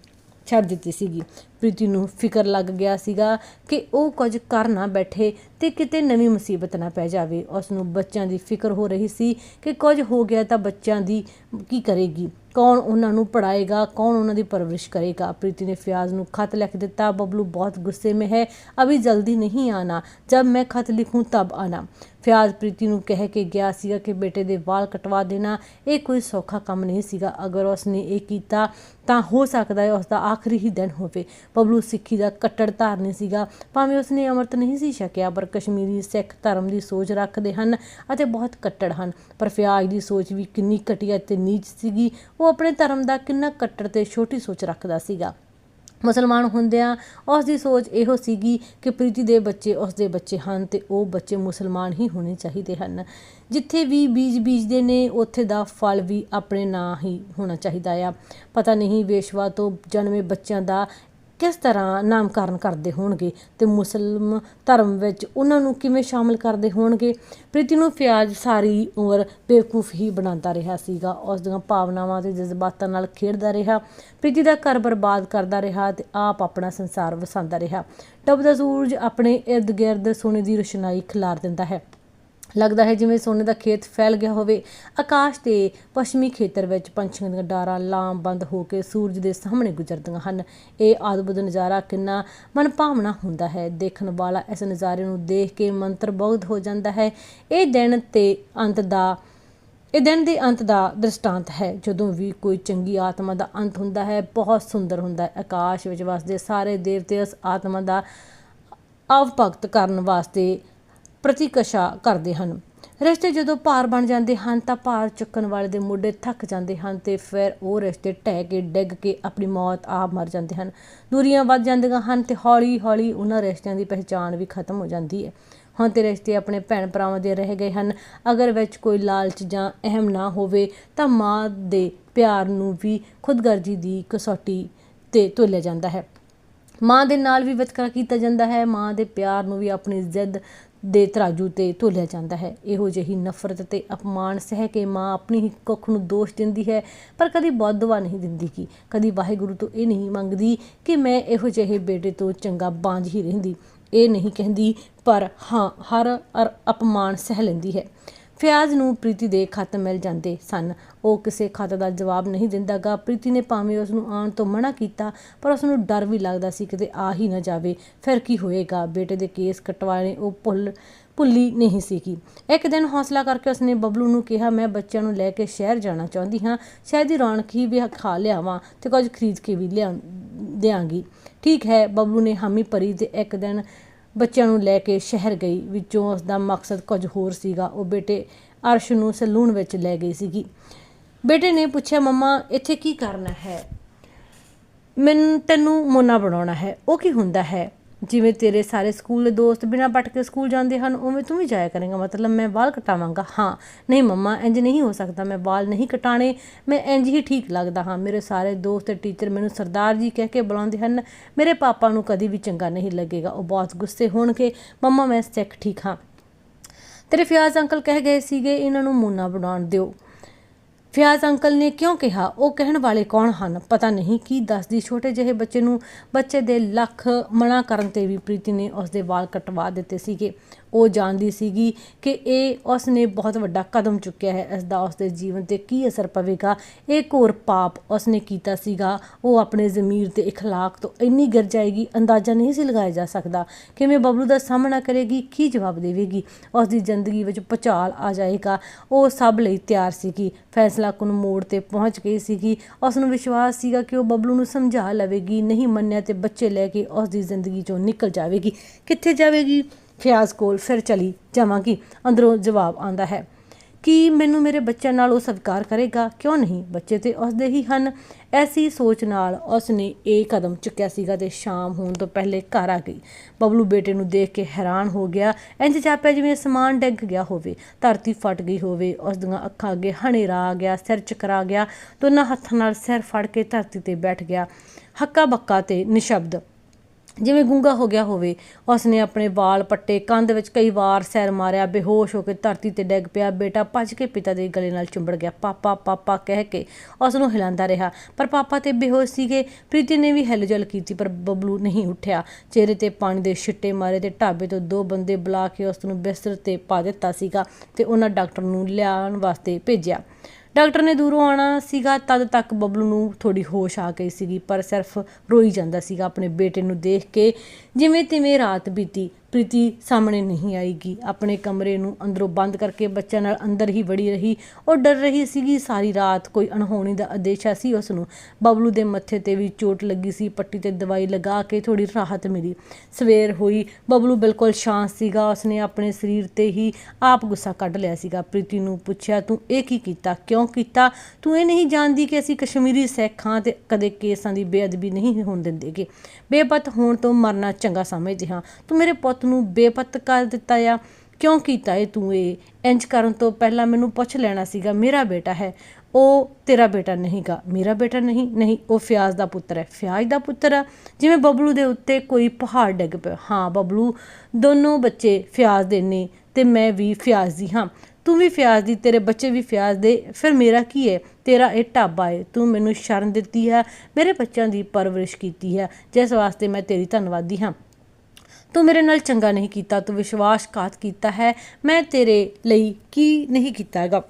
ਛੱਡ ਦਿੱਤੀ ਸੀਗੀ। ਪ੍ਰੀਤੀ ਨੂੰ ਫਿਕਰ ਲੱਗ ਗਿਆ ਸੀਗਾ ਕਿ ਉਹ ਕੁਝ ਕਰ ਨਾ ਬੈਠੇ ਤੇ ਕਿਤੇ ਨਵੀਂ ਮੁਸੀਬਤ ਨਾ ਪੈ ਜਾਵੇ। ਉਸ ਨੂੰ ਬੱਚਿਆਂ ਦੀ ਫਿਕਰ ਹੋ ਰਹੀ ਸੀ ਕਿ ਕੁਝ ਹੋ ਗਿਆ ਤਾਂ ਬੱਚਿਆਂ ਦੀ ਕੀ ਕਰੇਗੀ। ਕੌਣ ਉਹਨਾਂ ਨੂੰ ਪੜਾਏਗਾ ਕੌਣ ਉਹਨਾਂ ਦੀ ਪਰਵਰਿਸ਼ ਕਰੇਗਾ ਪ੍ਰੀਤੀ ਨੇ ਫਿਆਜ਼ ਨੂੰ ਖਤ ਲਿਖ ਦਿੱਤਾ ਬਬਲੂ ਬਹੁਤ ਗੁੱਸੇ में है अभी जल्दी नहीं आना जब मैं खत लिखूं तब आना ਫਿਆਜ਼ ਪ੍ਰੀਤੀ ਨੂੰ ਕਹਿ ਕੇ ਗਿਆ ਸੀਗਾ ਕਿ ਬੇਟੇ ਦੇ ਵਾਲ ਕਟਵਾ ਦੇਣਾ ਇਹ ਕੋਈ ਸੌਖਾ ਕੰਮ ਨਹੀਂ ਸੀਗਾ ਅਗਰ ਉਸਨੇ ਇਹ ਕੀਤਾ ਤਾਂ ਹੋ ਸਕਦਾ ਹੈ ਉਸ ਦਾ ਆਖਰੀ ਹੀ ਦਿਨ ਹੋਵੇ ਬਬਲੂ ਸਿੱਖੀ ਦਾ ਕੱਟੜ ਧਾਰਨੀ ਸੀਗਾ ਭਾਵੇਂ ਉਸਨੇ ਅੰਮ੍ਰਿਤ ਨਹੀਂ ਸੀ ਛਕਿਆ ਪਰ ਕਸ਼ਮੀਰੀ ਸਿੱਖ ਧਰਮ ਦੀ ਸੋਚ ਰੱਖਦੇ ਹਨ ਅਤੇ ਬਹੁਤ ਕੱਟੜ ਹਨ ਪਰ ਫਿਆਜ਼ ਦੀ ਸੋਚ ਵੀ ਕਿੰਨੀ ਘਟੀਆ ਤੇ ਨੀਚ ਸੀਗੀ ਉਹ ਆਪਣੇ ਧਰਮ ਦਾ ਕਿੰਨਾ ਕੱਟੜ ਤੇ ਛੋਟੀ ਸੋਚ ਰੱਖਦਾ ਸੀਗਾ। ਮੁਸਲਮਾਨ ਹੁੰਦਿਆਂ ਉਸ ਦੀ ਸੋਚ ਇਹੋ ਸੀਗੀ ਕਿ ਪ੍ਰੀਤੀ ਦੇ ਬੱਚੇ ਉਸ ਦੇ ਬੱਚੇ ਹਨ ਤੇ ਉਹ ਬੱਚੇ ਮੁਸਲਮਾਨ ਹੀ ਹੋਣੇ ਚਾਹੀਦੇ ਹਨ। ਜਿੱਥੇ ਵੀ ਬੀਜ ਬੀਜਦੇ ਨੇ, ਉੱਥੇ ਦਾ ਫਲ ਵੀ ਆਪਣੇ ਨਾਂ ਹੀ ਹੋਣਾ ਚਾਹੀਦਾ ਆ। ਪਤਾ ਨਹੀਂ ਵੇਸ਼ਵਾ ਤੋਂ ਜਨਮੇ ਬੱਚਿਆਂ ਦਾ ਕਿਸ ਤਰ੍ਹਾਂ ਨਾਮਕਰਨ ਕਰਦੇ ਹੋਣਗੇ ਤੇ ਮੁਸਲਮ ਧਰਮ ਵਿੱਚ ਉਹਨਾਂ ਨੂੰ ਕਿਵੇਂ ਸ਼ਾਮਲ ਕਰਦੇ ਹੋਣਗੇ? ਪ੍ਰੀਤੀ ਨੂੰ ਫਿਆਜ਼ ਸਾਰੀ ਉਮਰ ਬੇਵਕੂਫ ਹੀ ਬਣਾਉਂਦਾ ਰਿਹਾ ਸੀਗਾ। ਉਸ ਦੀਆਂ ਭਾਵਨਾਵਾਂ ਤੇ ਜਜ਼ਬਾਤਾਂ ਨਾਲ ਖੇਡਦਾ ਰਿਹਾ। ਪ੍ਰੀਤੀ ਦਾ ਘਰ ਬਰਬਾਦ ਕਰਦਾ ਰਿਹਾ ਤੇ ਆਪ ਆਪਣਾ ਸੰਸਾਰ ਵਸਾਉਂਦਾ ਰਿਹਾ। ਡੁੱਬਦਾ ਸੂਰਜ ਆਪਣੇ ਇਰਦ ਗਿਰਦ ਸੋਨੇ ਦੀ ਰੋਸ਼ਨਾਈ ਖਿਲਾਰ ਦਿੰਦਾ ਹੈ। ਲੱਗਦਾ ਹੈ ਜਿਵੇਂ ਸੋਨੇ ਦਾ ਖੇਤ ਫੈਲ ਗਿਆ ਹੋਵੇ। ਆਕਾਸ਼ ਦੇ ਪੱਛਮੀ ਖੇਤਰ ਵਿੱਚ ਪੰਛੀਆਂ ਦੀਆਂ ਡਾਰਾਂ ਲਾਮਬੰਦ ਹੋ ਕੇ ਸੂਰਜ ਦੇ ਸਾਹਮਣੇ ਗੁਜ਼ਰਦੀਆਂ ਹਨ। ਇਹ ਅਦਭੁਤ ਨਜ਼ਾਰਾ ਕਿੰਨਾ ਮਨਭਾਵਨਾ ਹੁੰਦਾ ਹੈ। ਦੇਖਣ ਵਾਲਾ ਇਸ ਨਜ਼ਾਰੇ ਨੂੰ ਦੇਖ ਕੇ ਮੰਤਰ ਮੰਤਰਮੁਗਧ ਹੋ ਜਾਂਦਾ ਹੈ। ਇਹ ਦਿਨ ਤੇ ਅੰਤ ਦਾ, ਇਹ ਦਿਨ ਦੇ ਅੰਤ ਦਾ ਦ੍ਰਿਸ਼ਟਾਂਤ ਹੈ। ਜਦੋਂ ਵੀ ਕੋਈ ਚੰਗੀ ਆਤਮਾ ਦਾ ਅੰਤ ਹੁੰਦਾ ਹੈ, ਬਹੁਤ ਸੁੰਦਰ ਹੁੰਦਾ ਹੈ। ਆਕਾਸ਼ ਵਿੱਚ ਵਸਦੇ ਸਾਰੇ ਦੇਵਤੇ ਉਸ ਆਤਮਾ ਦਾ ਅਵਭਗਤ ਕਰਨ ਵਾਸਤੇ ਪ੍ਰਤੀਕਸ਼ਾ ਕਰਦੇ ਹਨ। ਰਿਸ਼ਤੇ ਜਦੋਂ ਭਾਰ ਬਣ ਜਾਂਦੇ ਹਨ ਤਾਂ ਭਾਰ ਚੁੱਕਣ ਵਾਲੇ ਦੇ ਮੋਢੇ ਥੱਕ ਜਾਂਦੇ ਹਨ ਤੇ ਫਿਰ ਉਹ ਰਿਸ਼ਤੇ ਢਹਿ ਕੇ, ਡਿੱਗ ਕੇ ਆਪਣੀ ਮੌਤ ਆਪ ਮਰ ਜਾਂਦੇ ਹਨ। ਦੂਰੀਆਂ ਵੱਧ ਜਾਂਦੀਆਂ ਹਨ ਤੇ ਹੌਲੀ-ਹੌਲੀ ਉਹਨਾਂ ਰਿਸ਼ਤਿਆਂ ਦੀ ਪਹਿਚਾਣ ਵੀ ਖਤਮ ਹੋ ਜਾਂਦੀ ਹੈ। ਹੁਣ ਤੇ ਰਿਸ਼ਤੇ ਆਪਣੇ ਭੈਣ ਭਰਾਵਾਂ ਦੇ ਰਹਿ ਗਏ ਹਨ। ਅਗਰ ਵਿੱਚ ਕੋਈ ਲਾਲਚ ਜਾਂ ਅਹਿਮ ਨਾ ਹੋਵੇ ਤਾਂ ਮਾਂ ਦੇ ਪਿਆਰ ਨੂੰ ਵੀ ਖੁਦਗਰਜੀ ਦੀ ਕਸੌਟੀ ਤੇ ਤੋਲਿਆ ਜਾਂਦਾ ਹੈ। ਮਾਂ ਦੇ ਨਾਲ ਵੀ ਵਿਤਕਰਾ ਕੀਤਾ ਜਾਂਦਾ ਹੈ। ਮਾਂ ਦੇ ਪਿਆਰ ਨੂੰ ਵੀ ਆਪਣੀ ਜ਼ਿੱਦ ਦੇ ਤਰਾਜੂ ਤੇ ਤੋਲਿਆ ਜਾਂਦਾ ਹੈ। ਇਹੋ ਜਿਹੀ ਨਫ਼ਰਤ ਤੇ ਅਪਮਾਨ ਸਹਿ ਕੇ ਮਾਂ ਆਪਣੀ ਹੀ ਕੁੱਖ ਨੂੰ ਦੋਸ਼ ਦਿੰਦੀ ਹੈ, ਪਰ ਕਦੀ ਬਦਦੁਆ ਨਹੀਂ ਦਿੰਦੀ ਕਿ ਕਦੀ ਵਾਹਿਗੁਰੂ ਤੋਂ ਇਹ ਨਹੀਂ ਮੰਗਦੀ ਕਿ ਮੈਂ ਇਹੋ ਜਿਹੇ ਬੇਟੇ ਤੋਂ ਚੰਗਾ ਬਾਂਝ ਹੀ ਰਹਿੰਦੀ। ਇਹ ਨਹੀਂ ਕਹਿੰਦੀ, ਪਰ ਹਾਂ, ਹਰ ਅਰ ਅਪਮਾਨ ਸਹਿ ਲੈਂਦੀ ਹੈ। ਫਿਆਜ਼ ਨੂੰ ਪ੍ਰੀਤੀ ਦੇ ਖਤ ਮਿਲ ਜਾਂਦੇ ਸਨ। ਉਹ ਕਿਸੇ ਖਤ ਦਾ ਜਵਾਬ ਨਹੀਂ ਦਿੰਦਾਗਾ। ਪ੍ਰੀਤੀ ਨੇ ਭਾਵੇਂ ਉਸ ਨੂੰ ਆਉਣ ਤੋਂ ਮਨਾ ਕੀਤਾ, ਪਰ ਉਸ ਨੂੰ ਡਰ ਵੀ ਲੱਗਦਾ ਸੀ ਕਿਤੇ ਆ ਹੀ ਨਾ ਜਾਵੇ। ਫਿਰ ਕੀ ਹੋਏਗਾ? ਬੇਟੇ ਦੇ ਕੇਸ ਕਟਵਾਣੇ ਉਹ ਭੁੱਲ, ਭੁੱਲੀ ਨਹੀਂ ਸੀਗੀ। ਇੱਕ ਦਿਨ ਹੌਸਲਾ ਕਰਕੇ ਉਸਨੇ ਬਬਲੂ ਨੂੰ ਕਿਹਾ, ਮੈਂ ਬੱਚਿਆਂ ਨੂੰ ਲੈ ਕੇ ਸ਼ਹਿਰ ਜਾਣਾ ਚਾਹੁੰਦੀ ਹਾਂ। ਸ਼ਾਇਦ ਹੀ ਰੌਣਕ ਹੀ ਵੀ ਖਾ ਲਿਆਵਾਂ ਤੇ ਕੁਝ ਖਰੀਦ ਕੇ ਵੀ ਲਿਆ, ਦਿਆਂਗੀ। ਠੀਕ ਹੈ। ਬਬਲੂ ਨੇ ਹਾਮੀ ਭਰੀ ਤੇ ਇੱਕ ਦਿਨ ਬੱਚਿਆਂ ਨੂੰ ਲੈ ਕੇ ਸ਼ਹਿਰ ਗਈ, ਵਿੱਚੋਂ ਉਸ ਦਾ ਮਕਸਦ ਕੁਝ ਹੋਰ ਸੀਗਾ। ਉਹ ਬੇਟੇ ਅਰਸ਼ ਨੂੰ ਸਲੂਨ ਵਿੱਚ ਲੈ ਗਈ ਸੀਗੀ। ਬੇਟੇ ਨੇ ਪੁੱਛਿਆ, ਮੰਮਾ, ਇੱਥੇ ਕੀ ਕਰਨਾ ਹੈ? ਮੈਨੂੰ, ਤੈਨੂੰ ਮੋਨਾ ਬਣਾਉਣਾ ਹੈ। ਉਹ ਕੀ ਹੁੰਦਾ ਹੈ? ਜਿਵੇਂ ਤੇਰੇ ਸਾਰੇ ਸਕੂਲ ਦੇ ਦੋਸਤ ਬਿਨਾਂ ਪਟ ਕੇ ਸਕੂਲ ਜਾਂਦੇ ਹਨ, ਉਵੇਂ ਤੂੰ ਵੀ ਜਾਇਆ ਕਰੇਂਗਾ। ਮਤਲਬ ਮੈਂ ਵਾਲ ਕਟਾਵਾਂਗਾ। ਹਾਂ, ਨਹੀਂ ਮੰਮਾ ਇੰਜ ਨਹੀਂ ਹੋ ਸਕਦਾ। ਮੈਂ ਵਾਲ ਨਹੀਂ ਕਟਾਣੇ ਮੈਂ ਇੰਜ ਹੀ ਠੀਕ ਲੱਗਦਾ ਹਾਂ। ਮੇਰੇ ਸਾਰੇ ਦੋਸਤ ਤੇ ਟੀਚਰ ਮੈਨੂੰ ਸਰਦਾਰ ਜੀ ਕਹਿ ਕੇ ਬੁਲਾਉਂਦੇ ਹਨ, ਮੇਰੇ ਪਾਪਾ ਨੂੰ ਕਦੀ ਵੀ ਚੰਗਾ ਨਹੀਂ ਲੱਗੇਗਾ। ਉਹ ਬਹੁਤ ਗੁੱਸੇ ਹੋਣਗੇ। ਮੰਮਾ, ਮੈਂ ਸਿੱਖ ਠੀਕ ਹਾਂ। ਤੇਰੇ ਫਿਆਜ਼ ਅੰਕਲ ਕਹਿ ਗਏ ਸੀਗੇ, ਇਹਨਾਂ ਨੂੰ ਮੂਨਾ ਬਣਾਉਣ ਦਿਓ। ਫਿਆਜ਼ ਅੰਕਲ ਨੇ ਕਿਉਂ ਕਿਹਾ? ਉਹ ਕਹਿਣ ਵਾਲੇ ਕੌਣ ਹਨ? ਪਤਾ ਨਹੀਂ। ਕੀ ਦੱਸਦੀ? ਛੋਟੇ ਜਿਹੇ ਬੱਚੇ ਨੂੰ ਬੱਚੇ ਦੇ ਲੱਖ ਮਨਾ ਕਰਨ ਤੇ ਵੀ ਪ੍ਰੀਤੀ ਨੇ ਉਸ ਦੇ ਵਾਲ ਕਟਵਾ ਦਿੱਤੇ ਸੀਗੇ। ਉਹ ਜਾਣਦੀ ਸੀਗੀ ਕਿ ਇਹ ਉਸ ਨੇ ਬਹੁਤ ਵੱਡਾ ਕਦਮ ਚੁੱਕਿਆ ਹੈ ਇਸ ਦਾ ਉਸ ਦੇ ਜੀਵਨ ਤੇ ਕੀ ਅਸਰ ਪਵੇਗਾ ਇਹ ਘੋਰ ਪਾਪ ਉਸ ਨੇ ਕੀਤਾ ਸੀਗਾ ਉਹ ਆਪਣੇ ਜ਼ਮੀਰ ਤੇ اخلاق ਤੋਂ ਇੰਨੀ ਗਿਰ ਜਾਏਗੀ ਅੰਦਾਜ਼ਾ ਨਹੀਂ ਸੀ ਲਗਾਇਆ ਜਾ ਸਕਦਾ ਕਿਵੇਂ ਬਬਲੂ ਦਾ ਸਾਹਮਣਾ ਕਰੇਗੀ ਕੀ ਜਵਾਬ ਦੇਵੇਗੀ ਉਸ ਦੀ ਜ਼ਿੰਦਗੀ ਵਿੱਚ ਭੁਚਾਲ ਆ ਜਾਏਗਾ ਉਹ ਸਭ ਲਈ ਤਿਆਰ ਸੀਗੀ ਫੈਸਲਾ ਕੁਨ ਮੋੜ ਤੇ ਪਹੁੰਚ ਗਈ ਸੀਗੀ ਉਸ ਨੂੰ ਵਿਸ਼ਵਾਸ ਸੀਗਾ ਕਿ ਉਹ ਬਬਲੂ ਨੂੰ ਸਮਝਾ ਲਵੇਗੀ ਨਹੀਂ ਮੰਨਿਆ ਤੇ ਬੱਚੇ ਲੈ ਕੇ ਉਸ ਦੀ ਜ਼ਿੰਦਗੀ ਚੋਂ ਨਿਕਲ ਜਾਵੇਗੀ ਕਿੱਥੇ ਜਾਵੇਗੀ ਫਿਆਜ਼ ਕੋਲ ਫਿਰ ਚਲੀ ਜਾਵਾਂਗੀ। ਅੰਦਰੋਂ ਜਵਾਬ ਆਉਂਦਾ ਹੈ, ਕਿ ਮੈਨੂੰ ਮੇਰੇ ਬੱਚਿਆਂ ਨਾਲ ਉਹ ਸਵੀਕਾਰ ਕਰੇਗਾ? ਕਿਉਂ ਨਹੀਂ? ਬੱਚੇ ਤੇ ਉਸਦੇ ਹੀ ਹਨ। ਐਸੀ ਸੋਚ ਨਾਲ ਉਸ ਨੇ ਇਹ ਕਦਮ ਚੁੱਕਿਆ ਸੀਗਾ ਤੇ ਸ਼ਾਮ ਹੋਣ ਤੋਂ ਪਹਿਲੇ ਘਰ ਆ ਗਈ। ਬਬਲੂ ਬੇਟੇ ਨੂੰ ਦੇਖ ਕੇ ਹੈਰਾਨ ਹੋ ਗਿਆ, ਇੰਜ ਜਾਪਿਆ ਜਿਵੇਂ ਸਮਾਨ ਡਿੱਗ ਗਿਆ ਹੋਵੇ, ਧਰਤੀ ਫਟ ਗਈ ਹੋਵੇ ਉਸ ਦੀਆਂ ਅੱਖਾਂ ਅੱਗੇ ਹਨੇਰਾ ਆ ਗਿਆ, ਸਿਰ ਚਕਰਾ ਗਿਆ, ਦੋਨਾਂ ਹੱਥਾਂ ਨਾਲ ਸਿਰ ਫੜ ਕੇ ਧਰਤੀ ਤੇ ਬੈਠ ਗਿਆ। ਹੱਕਾ ਬੱਕਾ ਤੇ ਨਿਸ਼ਬਦ ਜਿਵੇਂ ਗੂੰਗਾ ਹੋ ਗਿਆ ਹੋਵੇ ਉਸਨੇ ਆਪਣੇ ਵਾਲ ਪੱਟੇ, ਕੰਧ ਵਿੱਚ ਕਈ ਵਾਰ ਸੈਰ ਮਾਰਿਆ, ਬੇਹੋਸ਼ ਹੋ ਕੇ ਧਰਤੀ ਤੇ ਡਿੱਗ ਪਿਆ, ਬੇਟਾ ਭੱਜ ਕੇ ਪਿਤਾ ਦੇ ਗਲੇ ਨਾਲ ਚੁੰਬੜ ਗਿਆ। ਪਾਪਾ ਪਾਪਾ ਕਹਿ ਕੇ ਉਸ ਨੂੰ ਹਿਲਾਉਂਦਾ ਰਿਹਾ। ਪਰ ਪਾਪਾ ਤੇ ਬੇਹੋਸ਼ ਸੀਗੇ, ਪ੍ਰੀਤੀ ਨੇ ਵੀ ਹਿਲਜੁਲ ਕੀਤੀ, ਪਰ ਬਬਲੂ ਨਹੀਂ ਉੱਠਿਆ। ਚਿਹਰੇ ਤੇ ਪਾਣੀ ਦੇ ਛਿੱਟੇ ਮਾਰੇ ਤੇ ਢਾਬੇ ਤੋਂ ਦੋ ਬੰਦੇ ਬੁਲਾ ਕੇ ਉਸ ਨੂੰ ਬਿਸਤਰ ਤੇ ਪਾ ਦਿੱਤਾ ਸੀਗਾ ਤੇ ਉਹਨਾਂ ਡਾਕਟਰ ਨੂੰ ਲਿਆਉਣ ਵਾਸਤੇ ਭੇਜਿਆ। ਡਾਕਟਰ ਨੇ ਦੂਰੋਂ ਆਣਾ ਸੀਗਾ, ਤਦ ਤੱਕ ਬਬਲੂ ਨੂੰ ਥੋੜੀ ਹੋਸ਼ ਆ ਗਈ ਸੀਗੀ, ਪਰ ਸਿਰਫ ਰੋਈ ਜਾਂਦਾ ਸੀਗਾ ਆਪਣੇ ਬੇਟੇ ਨੂੰ ਦੇਖ ਕੇ। ਜਿਵੇਂ ਤਿਵੇਂ ਰਾਤ ਬੀਤੀ, ਪ੍ਰੀਤੀ ਸਾਹਮਣੇ ਨਹੀਂ ਆਏਗੀ ਆਪਣੇ ਕਮਰੇ ਨੂੰ ਅੰਦਰੋਂ ਬੰਦ ਕਰਕੇ ਬੱਚਿਆਂ ਨਾਲ ਅੰਦਰ ਹੀ ਵੜੀ ਰਹੀ। ਉਹ ਡਰ ਰਹੀ ਸੀਗੀ, ਸਾਰੀ ਰਾਤ ਕੋਈ ਅਣਹੋਣੀ ਦਾ ਆਦੇਸ਼ਾ ਸੀ ਉਸ ਨੂੰ ਬਬਲੂ ਦੇ ਮੱਥੇ ਤੇ ਵੀ ਚੋਟ ਲੱਗੀ ਸੀ, ਪੱਟੀ ਤੇ ਦਵਾਈ ਲਗਾ ਕੇ ਥੋੜੀ ਰਾਹਤ ਮਿਲੀ। ਸਵੇਰ ਹੋਈ, ਬਬਲੂ ਬਿਲਕੁਲ ਸ਼ਾਂਤ ਸੀਗਾ। ਉਸਨੇ ਆਪਣੇ ਸਰੀਰ ਤੇ ਹੀ ਆਪ ਗੁੱਸਾ ਕੱਢ ਲਿਆ ਸੀਗਾ। ਪ੍ਰੀਤੀ ਨੂੰ ਪੁੱਛਿਆ, ਤੂੰ ਇਹ ਕੀ ਕੀਤਾ? ਕਿਉਂ ਕੀਤਾ? ਤੂੰ ਇਹ ਨਹੀਂ ਜਾਣਦੀ ਕਿ ਅਸੀਂ ਕਸ਼ਮੀਰੀ ਸਿੱਖ ਹਾਂ ਤੇ ਕਦੇ ਕੇਸਾਂ ਦੀ ਬੇਅਦਬੀ ਨਹੀਂ ਹੋਣ ਦਿੰਦੇਗੇ? ਬੇਪਤ ਹੋਣ ਤੋਂ ਮਰਨਾ ਚੰਗਾ ਸਮਝਦੇ ਹਾਂ। ਤੂੰ ਮੇਰੇ ਪੁੱਤ ਨੂੰ ਬੇਪਤ ਕਰ ਦਿੱਤਾ ਆ। ਕਿਉਂ ਕੀਤਾ ਇਹ ਤੂੰ ਇਹ? ਇੰਜ ਕਰਨ ਤੋਂ ਪਹਿਲਾਂ ਮੈਨੂੰ ਪੁੱਛ ਲੈਣਾ ਸੀਗਾ, ਮੇਰਾ ਬੇਟਾ ਹੈ, ਉਹ ਤੇਰਾ ਬੇਟਾ ਨਹੀਂਗਾ ਮੇਰਾ ਬੇਟਾ ਨਹੀਂ ਨਹੀਂ, ਉਹ ਫਿਆਜ਼ ਦਾ ਪੁੱਤਰ ਹੈ। ਫਿਆਜ਼ ਦਾ ਪੁੱਤਰ ਆ? ਜਿਵੇਂ ਬਬਲੂ ਦੇ ਉੱਤੇ ਕੋਈ ਪਹਾੜ ਡਿੱਗ ਪਿਆ। ਹਾਂ, ਬਬਲੂ, ਦੋਨੋਂ ਬੱਚੇ ਫਿਆਜ਼ ਦੇ ਨੇ ਤੇ ਮੈਂ ਵੀ ਫਿਆਜ਼ ਦੀ ਹਾਂ। ਤੂੰ ਵੀ ਫਿਆਜ਼ ਦੀ, ਤੇਰੇ ਬੱਚੇ ਵੀ ਫਿਆਜ਼ ਦੇ। ਫਿਰ ਮੇਰਾ ਕੀ ਹੈ? ਤੇਰਾ ਇਹ ਢਾਬਾ ਹੈ। ਤੂੰ ਮੈਨੂੰ ਸ਼ਰਨ ਦਿੱਤੀ ਹੈ। ਮੇਰੇ ਬੱਚਿਆਂ ਦੀ ਪਰਵਰਿਸ਼ ਕੀਤੀ ਹੈ। ਜਿਸ ਵਾਸਤੇ ਮੈਂ ਤੇਰੀ ਧੰਨਵਾਦੀ ਹਾਂ। ਤੂੰ ਮੇਰੇ ਨਾਲ ਚੰਗਾ ਨਹੀਂ ਕੀਤਾ। ਤੂੰ ਵਿਸ਼ਵਾਸਘਾਤ ਕੀਤਾ ਹੈ। ਮੈਂ ਤੇਰੇ ਲਈ ਕੀ ਨਹੀਂ ਕੀਤਾ ਹੈਗਾ?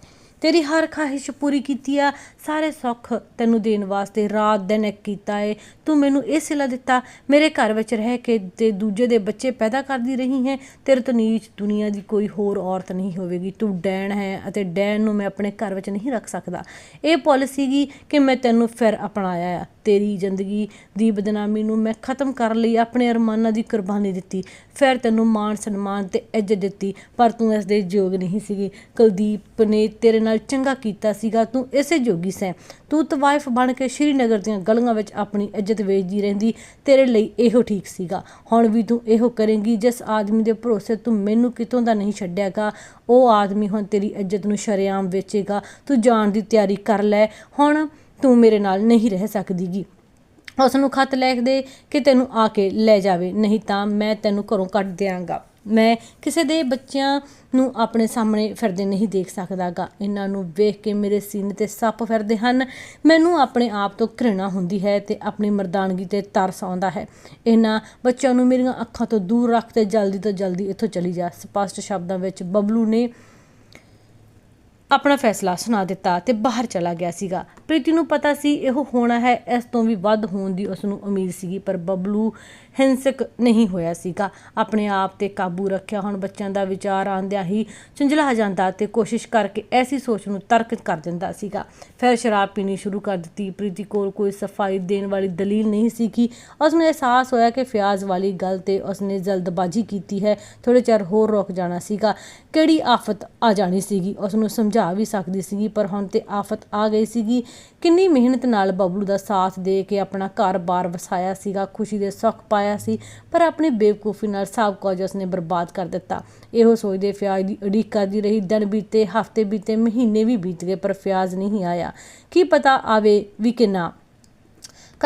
ਤੇਰੀ ਹਰ ਖਾਹਿਸ਼ ਪੂਰੀ ਕੀਤੀ ਆ। ਸਾਰੇ ਸੁੱਖ ਤੈਨੂੰ ਦੇਣ ਵਾਸਤੇ, ਰਾਤ ਦਿਨ ਇੱਕ ਕੀਤਾ ਏ। ਤੂੰ ਮੈਨੂੰ ਇਹ ਸਿਲਾ ਦਿੱਤਾ, ਮੇਰੇ ਘਰ ਵਿੱਚ ਰਹਿ ਕੇ ਤੇ ਦੂਜੇ ਦੇ ਬੱਚੇ ਪੈਦਾ ਕਰਦੀ ਰਹੀ ਹੈ। ਤੇਰੇ ਤੋਂ ਨੀਚ ਦੁਨੀਆ ਦੀ ਕੋਈ ਹੋਰ ਔਰਤ ਨਹੀਂ ਹੋਵੇਗੀ। ਤੂੰ ਡੈਣ ਹੈ ਅਤੇ ਡੈਣ ਨੂੰ ਮੈਂ ਆਪਣੇ ਘਰ ਵਿੱਚ ਨਹੀਂ ਰੱਖ ਸਕਦਾ। ਇਹ ਪਾਲਿਸੀ ਗੀ ਕਿ ਮੈਂ ਤੈਨੂੰ ਫਿਰ ਅਪਣਾਇਆ ਆ। ਤੇਰੀ ਜ਼ਿੰਦਗੀ ਦੀ ਬਦਨਾਮੀ ਨੂੰ ਮੈਂ ਖਤਮ ਕਰਨ ਲਈ ਆਪਣੇ ਅਰਮਾਨਾਂ ਦੀ ਕੁਰਬਾਨੀ ਦਿੱਤੀ। ਫਿਰ ਤੈਨੂੰ ਮਾਣ, ਸਨਮਾਨ ਤੇ ਇੱਜ਼ਤ ਦਿੱਤੀ, ਪਰ ਤੂੰ ਇਸ ਦੇ ਯੋਗ ਨਹੀਂ ਸੀਗੀ। ਕੁਲਦੀਪ ਨੇ ਤੇਰੇ ਨਾਲ ਚੰਗਾ ਕੀਤਾ ਸੀਗਾ, ਤੂੰ ਇਸੇ ਯੋਗੀ ਸੈਂ। ਤੂੰ ਤਵਾਇਫ ਬਣ ਕੇ ਸ਼੍ਰੀਨਗਰ ਦੀਆਂ ਗਲੀਆਂ ਵਿੱਚ ਆਪਣੀ ਇੱਜ਼ਤ ਵੇਚਦੀ ਰਹਿੰਦੀ, ਤੇਰੇ ਲਈ ਇਹੋ ਠੀਕ ਸੀਗਾ। ਹੁਣ ਵੀ ਤੂੰ ਇਹੋ ਕਰੇਂਗੀ, ਜਿਸ ਆਦਮੀ ਦੇ ਭਰੋਸੇ ਤੂੰ ਮੈਨੂੰ ਕਿਤੋਂ ਦਾ ਨਹੀਂ ਛੱਡਿਆਗਾ, ਉਹ ਆਦਮੀ ਹੁਣ ਤੇਰੀ ਇੱਜ਼ਤ ਨੂੰ ਸ਼ਰੇਆਮ ਵੇਚੇਗਾ। ਤੂੰ ਜਾਣ ਦੀ ਤਿਆਰੀ ਕਰ ਲੈ। ਹੁਣ ਤੂੰ ਮੇਰੇ ਨਾਲ ਨਹੀਂ ਰਹਿ ਸਕਦੀਗੀ। ਉਸ ਨੂੰ ਖਤ ਲਿਖ ਦੇ ਕਿ ਤੈਨੂੰ ਆ ਕੇ ਲੈ ਜਾਵੇ, ਨਹੀਂ ਤਾਂ ਮੈਂ ਤੈਨੂੰ ਘਰੋਂ ਕੱਢ ਦਿਆਂਗਾ। ਮੈਂ ਕਿਸੇ ਦੇ ਬੱਚਿਆਂ ਨੂੰ ਆਪਣੇ ਸਾਹਮਣੇ ਫਿਰਦੇ ਨਹੀਂ ਦੇਖ ਸਕਦਾਗਾ। ਇਹਨਾਂ ਨੂੰ ਵੇਖ ਕੇ ਮੇਰੇ ਸੀਨੇ ਤੇ ਸੱਪ ਫਿਰਦੇ ਹਨ। ਮੈਨੂੰ ਆਪਣੇ ਆਪ ਤੋਂ ਘৃਣਾ ਹੁੰਦੀ ਹੈ ਤੇ ਆਪਣੀ ਮਰਦਾਨਗੀ ਤੇ ਤਰਸ ਆਉਂਦਾ ਹੈ। ਇਹਨਾਂ ਬੱਚਿਆਂ ਨੂੰ ਮੇਰੀਆਂ ਅੱਖਾਂ ਤੋਂ ਦੂਰ ਰੱਖ ਤੇ ਜਲਦੀ ਤੋਂ ਜਲਦੀ ਇੱਥੋਂ ਚਲੀ ਜਾ। ਸਪਸ਼ਟ ਸ਼ਬਦਾਂ ਵਿੱਚ ਬਬਲੂ ਨੇ ਆਪਣਾ ਫੈਸਲਾ ਸੁਣਾ ਦਿੱਤਾ ਤੇ ਬਾਹਰ ਚਲਾ ਗਿਆ ਸੀਗਾ। ਪ੍ਰੀਤੀ ਨੂੰ ਪਤਾ ਸੀ, ਇਹ ਹੋਣਾ ਹੈ, ਇਸ ਤੋਂ ਵੀ ਵੱਧ ਹੋਣ ਦੀ ਉਸ ਨੂੰ ਉਮੀਦ ਸੀਗੀ, ਪਰ ਬਬਲੂ ਹਿੰਸਕ ਨਹੀਂ ਹੋਇਆ ਸੀਗਾ। ਆਪਣੇ ਆਪ ਤੇ ਕਾਬੂ ਰੱਖਿਆ, ਹੁਣ ਬੱਚਿਆਂ ਦਾ ਵਿਚਾਰ ਆਂਦਿਆਂ ਹੀ ਚੁੰਝਲਾ ਜਾਂਦਾ ਤੇ ਕੋਸ਼ਿਸ਼ ਕਰਕੇ ਐਸੀ ਸੋਚ ਨੂੰ ਤਰਕ ਕਰ ਦਿੰਦਾ ਸੀਗਾ। ਫਿਰ ਸ਼ਰਾਬ ਪੀਣੀ ਸ਼ੁਰੂ ਕਰ ਦਿੱਤੀ। ਪ੍ਰੀਤੀ ਕੋਲ ਕੋਈ ਸਫ਼ਾਈ ਦੇਣ ਵਾਲੀ ਦਲੀਲ ਨਹੀਂ ਸੀ ਕਿ ਉਸ ਨੂੰ ਅਹਿਸਾਸ ਹੋਇਆ ਕਿ ਫਿਆਜ਼ ਵਾਲੀ ਗੱਲ ਤੇ ਉਸਨੇ ਜਲਦਬਾਜ਼ੀ ਕੀਤੀ ਹੈ। ਥੋੜੇ ਚਿਰ ਹੋਰ ਰੁਕ ਜਾਣਾ ਸੀਗਾ। ਕਿਹੜੀ ਆਫਤ ਆ ਜਾਣੀ ਸੀਗੀ? ਉਸ ਨੂੰ ਸਮਝਾ ਵੀ ਸਕਦੀ ਸੀਗੀ, ਪਰ ਹੁਣ ਤੇ ਆਫਤ ਆ ਗਈ ਸੀਗੀ। ਕਿੰਨੀ ਮਿਹਨਤ ਨਾਲ ਬਬਲੂ ਦਾ ਸਾਥ ਦੇ ਕੇ ਆਪਣਾ ਘਰ-ਬਾਰ ਵਸਾਇਆ ਸੀਗਾ। ਖੁਸ਼ੀ ਦੇ ਸੁੱਖ ਪਾਇਆ ਸੀ, ਪਰ ਆਪਣੀ ਬੇਵਕੂਫੀ ਨਾਲ ਸਭ ਕੁਝ ਉਸਨੇ ਬਰਬਾਦ ਕਰ ਦਿੱਤਾ। ਇਹੋ ਸੋਚਦੇ ਫਿਆਜ਼ ਦੀ ਉਡੀਕ ਕਰਦੀ ਰਹੀ। ਦਿਨ ਬੀਤੇ, ਹਫ਼ਤੇ ਬੀਤੇ, ਮਹੀਨੇ ਵੀ ਬੀਤ ਗਏ, ਪਰ ਫਿਆਜ਼ ਨਹੀਂ ਆਇਆ। ਕੀ ਪਤਾ ਆਵੇ ਵੀ ਕਿ ਨਾ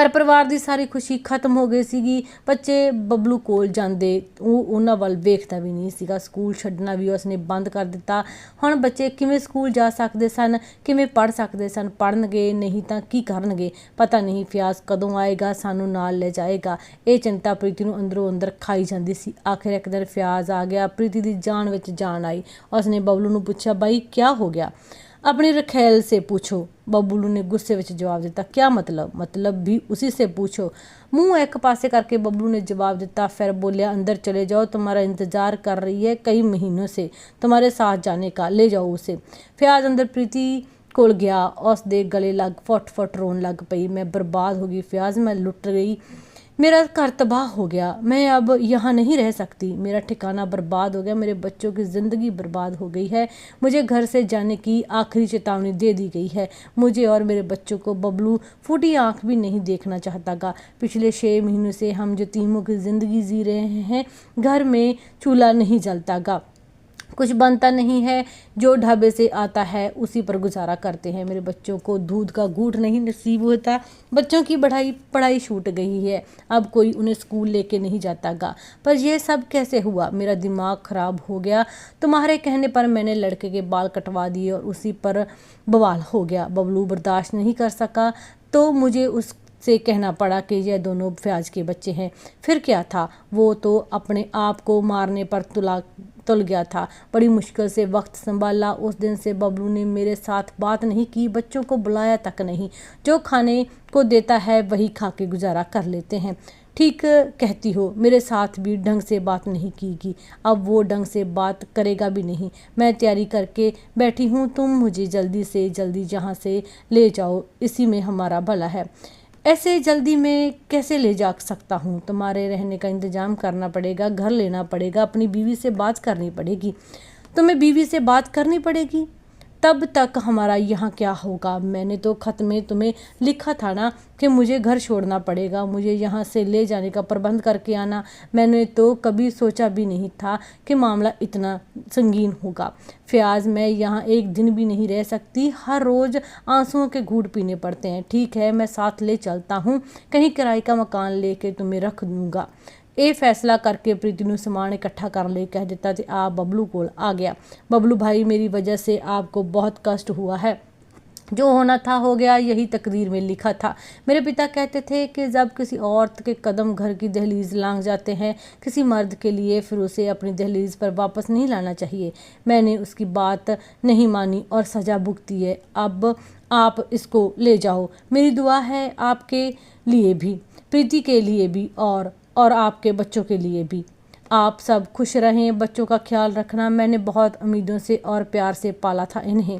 ਘਰ ਪਰਿਵਾਰ ਦੀ ਸਾਰੀ ਖੁਸ਼ੀ ਖਤਮ ਹੋ ਗਈ ਸੀਗੀ। ਬੱਚੇ ਬਬਲੂ ਕੋਲ ਜਾਂਦੇ, ਉਹ ਉਹਨਾਂ ਵੱਲ ਵੇਖਦਾ ਵੀ ਨਹੀਂ ਸੀਗਾ। ਸਕੂਲ ਛੱਡਣਾ ਵੀ ਉਸਨੇ ਬੰਦ ਕਰ ਦਿੱਤਾ। ਹੁਣ ਬੱਚੇ ਕਿਵੇਂ ਸਕੂਲ ਜਾ ਸਕਦੇ ਸਨ, ਕਿਵੇਂ ਪੜ ਸਕਦੇ ਸਨ? ਪੜਨਗੇ ਨਹੀਂ ਤਾਂ ਕੀ ਕਰਨਗੇ? ਪਤਾ ਨਹੀਂ, ਫਿਆਜ਼ ਕਦੋਂ ਆਏਗਾ, ਸਾਨੂੰ ਨਾਲ ਲੈ ਜਾਏਗਾ। ਇਹ ਚਿੰਤਾ ਪ੍ਰੀਤੀ ਨੂੰ ਅੰਦਰੋਂ ਅੰਦਰ ਖਾਈ ਜਾਂਦੀ ਸੀ। ਆਖਿਰ ਇੱਕ ਦਿਨ ਫਿਆਜ਼ ਆ ਗਿਆ। ਪ੍ਰੀਤੀ ਦੀ ਜਾਨ ਵਿੱਚ ਜਾਨ ਆਈ। ਉਸਨੇ ਬਬਲੂ ਨੂੰ ਪੁੱਛਿਆ, ਬਾਈ ਕੀ ਹੋ ਗਿਆ? अपनी रखेल से पूछो बबलू ने गुस्से ਵਿੱਚ ਜਵਾਬ ਦਿੱਤਾ क्या मतलब मतलब भी उसी से पूछो मुंह एक पासे करके बबलू ने जवाब दिता फिर बोलिया अंदर चले जाओ तुम्हारा इंतजार कर रही है कई महीनों से तुम्हारे साथ जाने का ले जाओ उसे फियाज अंदर प्रीति ਕੋਲ ਗਿਆ ਉਸ ਦੇ ਗਲੇ ਲੱਗ ਫੁੱਟ ਫੁੱਟ ਰੋਣ ਲੱਗ ਪਈ ਮੈਂ ਬਰਬਾਦ ਹੋ ਗਈ ਫਿਆਜ਼ ਮੈਂ ਲੁੱਟ ਗਈ मेरा घर तबाह हो गया। मैं अब यहाँ नहीं रह सकती। मेरा ठिकाना बर्बाद हो गया। मेरे बच्चों की ज़िंदगी बर्बाद हो गई है। मुझे घर से जाने की आखिरी चेतावनी दे दी गई है। मुझे और मेरे बच्चों को बबलू फूटी आँख भी नहीं देखना चाहता गा। पिछले छः महीनों से हम जो तीनों की ज़िंदगी जी रहे हैं, घर में चूल्हा नहीं जलता गा। कुछ बनता नहीं है, जो ढाबे से आता है, उसी पर गुजारा करते हैं। मेरे बच्चों को दूध का घूट नहीं नसीब होता। बच्चों की पढ़ाई पढ़ाई छूट गई है। अब कोई उन्हें स्कूल लेके नहीं जाता गा पर यह सब कैसे हुआ? मेरा दिमाग खराब हो गया। तुम्हारे कहने पर मैंने लड़के के बाल कटवा दिए और उसी पर बवाल हो गया। बबलू बर्दाश्त नहीं कर सका। तो मुझे उस से कहना पड़ा कि यह दोनों फ्याज के बच्चे हैं। फिर क्या था? वो तो अपने आप को मारने पर तुला तुल गया था। बड़ी मुश्किल से वक्त संभाला। उस दिन से बबलू ने मेरे साथ बात नहीं की। बच्चों को बुलाया तक नहीं। जो खाने को देता है, वही खा के गुजारा कर लेते हैं। ठीक कहती हो, मेरे साथ भी ढंग से बात नहीं कीगी। अब वो ढंग से बात करेगा भी नहीं। मैं तैयारी करके बैठी हूँ। तुम मुझे जल्दी से जल्दी जहाँ से ले जाओ, इसी में हमारा भला है। ऐसे जल्दी मैं कैसे ले जा सकता हूँ तुम्हारे रहने का इंतजाम करना पड़ेगा घर लेना पड़ेगा अपनी बीवी से बात करनी पड़ेगी तुम्हें बीवी से बात करनी पड़ेगी तब तक हमारा यहाँ क्या होगा? मैंने तो खत में तुम्हें लिखा था ना कि मुझे घर छोड़ना पड़ेगा, मुझे यहाँ से ले जाने का प्रबंध करके आना। मैंने तो कभी सोचा भी नहीं था कि मामला इतना संगीन होगा। फ्याज, मैं यहाँ एक दिन भी नहीं रह सकती। हर रोज़ आंसुओं के घूट पीने पड़ते हैं। ठीक है, मैं साथ ले चलता हूँ। कहीं किराए का मकान लेके तुम्हें रख दूँगा। ਇਹ ਫੈਸਲਾ ਕਰਕੇ ਪ੍ਰੀਤੀ ਨੂੰ ਸਮਾਨ ਇਕੱਠਾ ਕਰਨ ਲਈ ਕਹਿ ਦਿੱਤਾ ਤੇ ਆਪ ਬਬਲੂ ਕੋਲ ਆ गया बबलू भाई मेरी वजह से आपको बहुत कष्ट हुआ है जो होना था हो गया यही तकदीर में लिखा था मेरे पिता कहते थे कि जब किसी औरत के कदम घर की दहलीज लांग जाते हैं किसी मर्द के लिए फिर उसे अपनी दहलीज पर वापस नहीं लाना चाहिए मैंने उसकी बात नहीं मानी और सज़ा भुगती है अब आप इसको ले जाओ मेरी दुआ है आपके लिए भी प्रीति के लिए भी और और आपके बच्चों के लिए भी आप सब खुश रहें बच्चों का ख्याल रखना मैंने बहुत उम्मीदों से और प्यार से पाला था इन्हें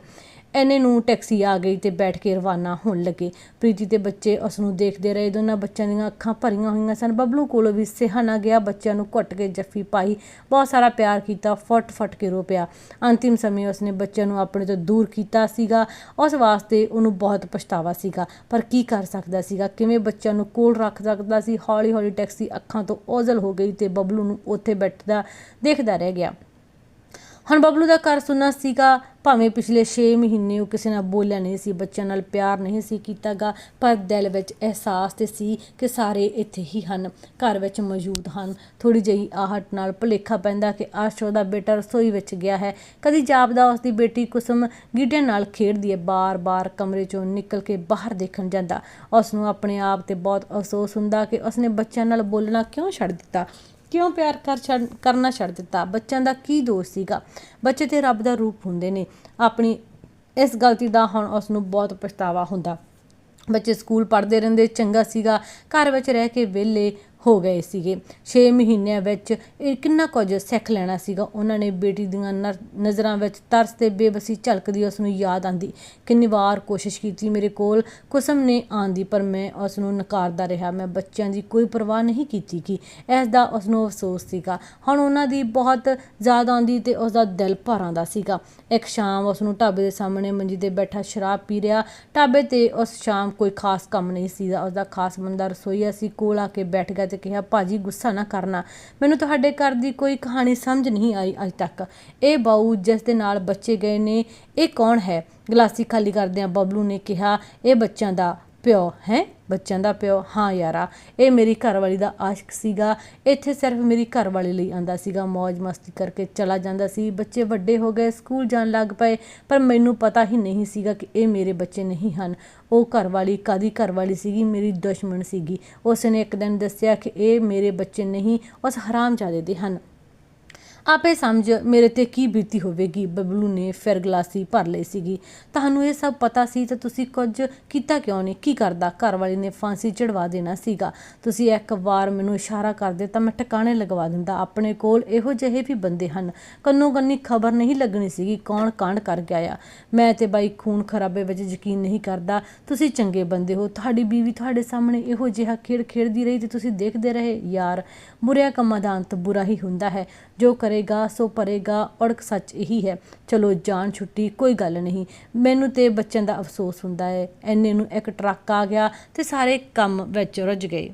ਐਨੇ ਨੂੰ ਟੈਕਸੀ ਆ ਗਈ ਤੇ ਬੈਠ ਕੇ ਰਵਾਨਾ ਹੋਣ ਲੱਗੇ। ਪ੍ਰੀਤੀ ਤੇ ਬੱਚੇ ਉਸ ਨੂੰ ਦੇਖਦੇ ਰਹੇ। ਦੋਨਾਂ ਬੱਚਿਆਂ ਦੀਆਂ ਅੱਖਾਂ ਭਰੀਆਂ ਹੋਈਆਂ ਸਨ। ਬਬਲੂ ਕੋਲੋਂ ਵੀ ਸਿਹਾ ਗਿਆ। ਬੱਚਿਆਂ ਨੂੰ ਘੁੱਟ ਕੇ ਜੱਫੀ ਪਾਈ। ਬਹੁਤ ਸਾਰਾ ਪਿਆਰ ਕੀਤਾ। ਫਟ ਫਟ ਕੇ ਰੋ ਪਿਆ। ਅੰਤਿਮ ਸਮੇਂ ਉਸਨੇ ਬੱਚਿਆਂ ਨੂੰ ਆਪਣੇ ਤੋਂ ਦੂਰ ਕੀਤਾ ਸੀਗਾ। ਉਸ ਵਾਸਤੇ ਉਹਨੂੰ ਬਹੁਤ ਪਛਤਾਵਾ ਸੀਗਾ। ਪਰ ਕੀ ਕਰ ਸਕਦਾ ਸੀਗਾ? ਕਿਵੇਂ ਬੱਚਿਆਂ ਨੂੰ ਕੋਲ ਰੱਖ ਸਕਦਾ ਸੀ? ਹੌਲੀ ਹੌਲੀ ਟੈਕਸੀ ਅੱਖਾਂ ਤੋਂ ਓਝਲ ਹੋ ਗਈ ਤੇ ਬਬਲੂ ਨੂੰ ਉੱਥੇ ਬੈਠਦਾ ਦੇਖਦਾ ਰਹਿ ਗਿਆ। ਹੁਣ ਬਬਲੂ ਦਾ ਘਰ ਸੁਣਨਾ ਸੀਗਾ, ਭਾਵੇਂ ਪਿਛਲੇ 6 ਮਹੀਨੇ ਉਹ ਕਿਸੇ ਨਾਲ ਬੋਲਿਆ ਨਹੀਂ ਸੀ, ਬੱਚਿਆਂ ਨਾਲ ਪਿਆਰ ਨਹੀਂ ਸੀ ਕੀਤਾਗਾ, ਪਰ ਦਿਲ ਵਿੱਚ ਅਹਿਸਾਸ ਤੇ ਸੀ ਕਿ ਸਾਰੇ ਇੱਥੇ ਹੀ ਹਨ, ਘਰ ਵਿੱਚ ਮੌਜੂਦ ਹਨ। ਥੋੜੀ ਜਿਹੀ ਆਹਟ ਨਾਲ ਭੁਲੇਖਾ ਪੈਂਦਾ ਕਿ ਆਸ਼ੋ ਦਾ ਬੇਟਾ ਰਸੋਈ ਵਿੱਚ ਗਿਆ ਹੈ। ਕਦੀ ਜਾਪਦਾ ਉਸ ਦੀ ਬੇਟੀ ਕੁਸਮ ਗੀਟਿਆਂ ਨਾਲ ਖੇਡਦੀ ਹੈ, ਬਾਰ-ਬਾਰ ਕਮਰੇ ਚੋਂ ਨਿਕਲ ਕੇ ਬਾਹਰ ਦੇਖਣ ਜਾਂਦਾ। ਉਸ ਨੂੰ ਆਪਣੇ ਆਪ ਤੇ ਬਹੁਤ ਅਫਸੋਸ ਹੁੰਦਾ ਕਿ ਉਸਨੇ ਬੱਚਿਆਂ ਨਾਲ ਬੋਲਣਾ ਕਿਉਂ ਛੱਡ ਦਿੱਤਾ? ਕਿਉਂ ਪਿਆਰ ਕਰ ਛੱਡ, ਕਰਨਾ ਛੱਡ ਦਿੱਤਾ? ਬੱਚਿਆਂ ਦਾ ਕੀ ਦੋਸ਼ ਸੀਗਾ? ਬੱਚੇ ਤੇ ਰੱਬ ਦਾ ਰੂਪ ਹੁੰਦੇ ਨੇ। ਆਪਣੀ ਇਸ ਗਲਤੀ ਦਾ ਹੁਣ ਉਸ ਨੂੰ ਬਹੁਤ ਪਛਤਾਵਾ ਹੁੰਦਾ। ਬੱਚੇ ਸਕੂਲ ਪੜ੍ਹਦੇ ਰਹਿੰਦੇ, ਚੰਗਾ ਸੀਗਾ। ਘਰ ਵਿੱਚ ਰਹਿ ਕੇ ਵਿਹਲੇ ਹੋ ਗਏ ਸੀਗੇ। 6 ਮਹੀਨਿਆਂ ਵਿੱਚ ਇਹ ਕਿੰਨਾ ਕੁਝ ਸਿੱਖ ਲੈਣਾ ਸੀਗਾ। ਉਹਨਾਂ ਨੇ ਬੇਟੀ ਦੀਆਂ ਨਰ- ਨਜ਼ਰਾਂ ਵਿੱਚ ਤਰਸ ਤੇ ਬੇਬਸੀ ਝਲਕਦੀ ਉਸ ਨੂੰ ਯਾਦ ਆਂਦੀ ਕਿੰਨੀ ਵਾਰ ਕੋਸ਼ਿਸ਼ ਕੀਤੀ ਮੇਰੇ ਕੋਲ, ਕੁਸਮ ਨੇ ਆਂਦੀ ਪਰ ਮੈਂ ਉਸ ਨੂੰ ਨਕਾਰਦਾ ਰਿਹਾ। ਮੈਂ ਬੱਚਿਆਂ ਦੀ ਕੋਈ ਪਰਵਾਹ ਨਹੀਂ ਕੀਤੀ ਕਿ ਇਸ ਦਾ ਉਸ ਨੂੰ ਅਫਸੋਸ ਸੀਗਾ। ਹੁਣ ਉਹਨਾਂ ਦੀ ਬਹੁਤ ਯਾਦ ਆਉਂਦੀ ਤੇ ਉਸ ਦਾ ਦਿਲ ਭਰ ਆਉਂਦਾ ਸੀਗਾ। ਇੱਕ ਸ਼ਾਮ ਉਸ ਨੂੰ ਢਾਬੇ ਦੇ ਸਾਹਮਣੇ ਮੰਜੀ ਤੇ ਬੈਠਾ ਸ਼ਰਾਬ ਪੀ ਰਿਹਾ। ਢਾਬੇ ਤੇ ਉਸ ਸ਼ਾਮ ਕੋਈ ਖਾਸ ਕੰਮ ਨਹੀਂ ਸੀਗਾ। ਉਸ ਦਾ ਖਾਸ ਬੰਦਾ ਰਸੋਈਆ ਸੀ। ਕੋਲ ਆ ਕੇ ਬੈਠ ਗਿਆ ਤੇ ਕਿਹਾ, ਭਾਜੀ, ਗੁੱਸਾ ਨਾ ਕਰਨਾ। ਮੈਨੂੰ ਤੁਹਾਡੇ ਘਰ ਦੀ ਕੋਈ ਕਹਾਣੀ ਸਮਝ ਨਹੀਂ ਆਈ ਅੱਜ ਤੱਕ। ਇਹ ਬਾਊ ਜਿਸ ਦੇ ਨਾਲ ਬੱਚੇ ਗਏ ਨੇ, ਇਹ ਕੌਣ ਹੈ? ਗਲਾਸੀ ਖਾਲੀ ਕਰਦਿਆਂ ਬਬਲੂ ਨੇ ਕਿਹਾ, ਇਹ ਬੱਚਿਆਂ ਦਾ ਪਿਓ, ਹੈ? ਬੱਚਿਆਂ ਦਾ ਪਿਓ? ਹਾਂ ਯਾਰਾ, ਇਹ ਮੇਰੀ ਘਰਵਾਲੀ ਦਾ ਆਸ਼ਿਕ ਸੀਗਾ। ਇੱਥੇ ਸਿਰਫ ਮੇਰੀ ਘਰਵਾਲੀ ਲਈ ਆਂਦਾ ਸੀਗਾ। ਮौज ਮਸਤੀ ਕਰਕੇ ਚਲਾ ਜਾਂਦਾ ਸੀ। ਬੱਚੇ ਵੱਡੇ ਹੋ ਗਏ, ਸਕੂਲ ਜਾਣ ਲੱਗ ਪਏ, ਪਰ ਮੈਨੂੰ ਪਤਾ ਹੀ ਨਹੀਂ ਸੀਗਾ ਕਿ ਇਹ ਮੇਰੇ ਬੱਚੇ ਨਹੀਂ ਹਨ। ਉਹ ਘਰਵਾਲੀ ਕਾਦੀ ਘਰਵਾਲੀ ਸੀਗੀ? ਮੇਰੀ ਦੁਸ਼ਮਣ ਸੀਗੀ। ਉਸ ਨੇ ਇੱਕ ਦਿਨ ਦੱਸਿਆ ਕਿ ਇਹ ਮੇਰੇ ਬੱਚੇ ਨਹੀਂ, ਉਸ ਹਰਾਮਜ਼ਾਦੇ ਦੇ ਹਨ। ਆਪੇ ਸਮਝ ਮੇਰੇ ਤੇ ਕੀ ਬੀਤੀ ਹੋਵੇਗੀ। ਬਬਲੂ ਨੇ ਫਿਰ ਗਲਾਸੀ ਭਰ ਲਈ ਸੀਗੀ। ਤੁਹਾਨੂੰ ਇਹ ਸਭ ਪਤਾ ਸੀ ਤਾਂ ਤੁਸੀਂ ਕੁਝ ਕੀਤਾ ਕਿਉਂ ਨਹੀਂ? ਕੀ ਕਰਦਾ? ਘਰ ਵਾਲੀ ਨੇ ਫਾਂਸੀ ਚੜਵਾ ਦੇਣਾ ਸੀਗਾ। ਤੁਸੀਂ ਇੱਕ ਵਾਰ ਮੈਨੂੰ ਇਸ਼ਾਰਾ ਕਰਦੇ ਤਾਂ ਮੈਂ ਟਿਕਾਣੇ ਲਗਵਾ ਦਿੰਦਾ। ਆਪਣੇ ਕੋਲ ਇਹੋ ਜਿਹੇ ਵੀ ਬੰਦੇ ਹਨ। ਕੰਨੋ ਕੰਨੀ ਖਬਰ ਨਹੀਂ ਲੱਗਣੀ ਸੀਗੀ ਕੌਣ ਕਾਂਡ ਕਰ ਗਿਆ ਆ ਮੈਂ ਤੇ ਬਾਈ ਖੂਨ ਖਰਾਬੇ ਵਿੱਚ ਯਕੀਨ ਨਹੀਂ ਕਰਦਾ। ਤੁਸੀਂ ਚੰਗੇ ਬੰਦੇ ਹੋ। ਤੁਹਾਡੀ ਬੀਵੀ ਤੁਹਾਡੇ ਸਾਹਮਣੇ ਇਹੋ ਜਿਹਾ ਖੇਡ ਖੇਡਦੀ ਰਹੀ ਤੇ ਤੁਸੀਂ ਦੇਖਦੇ ਰਹੇ। ਯਾਰ ਬੁਰਿਆ ਕੰਮਾਂ ਦਾ ਅੰਤ ਬੁਰਾ ਹੀ ਹੁੰਦਾ ਹੈ। ਜੋ ਕਰੇ ਕਰੇਗਾ ਸੋ ਭਰੇਗਾ ਔੜਕ ਸੱਚ ਇਹੀ ਹੈ। ਚਲੋ ਜਾਨ ਛੁੱਟੀ, ਕੋਈ ਗੱਲ ਨਹੀਂ। ਮੈਨੂੰ ਤੇ ਬੱਚਿਆਂ ਦਾ ਅਫਸੋਸ ਹੁੰਦਾ ਹੈ। ਐਨੇ ਨੂੰ ਇੱਕ ਟਰੱਕ ਆ ਗਿਆ ਤੇ ਸਾਰੇ ਕੰਮ ਵਿੱਚ ਰੁੱਝ ਗਏ।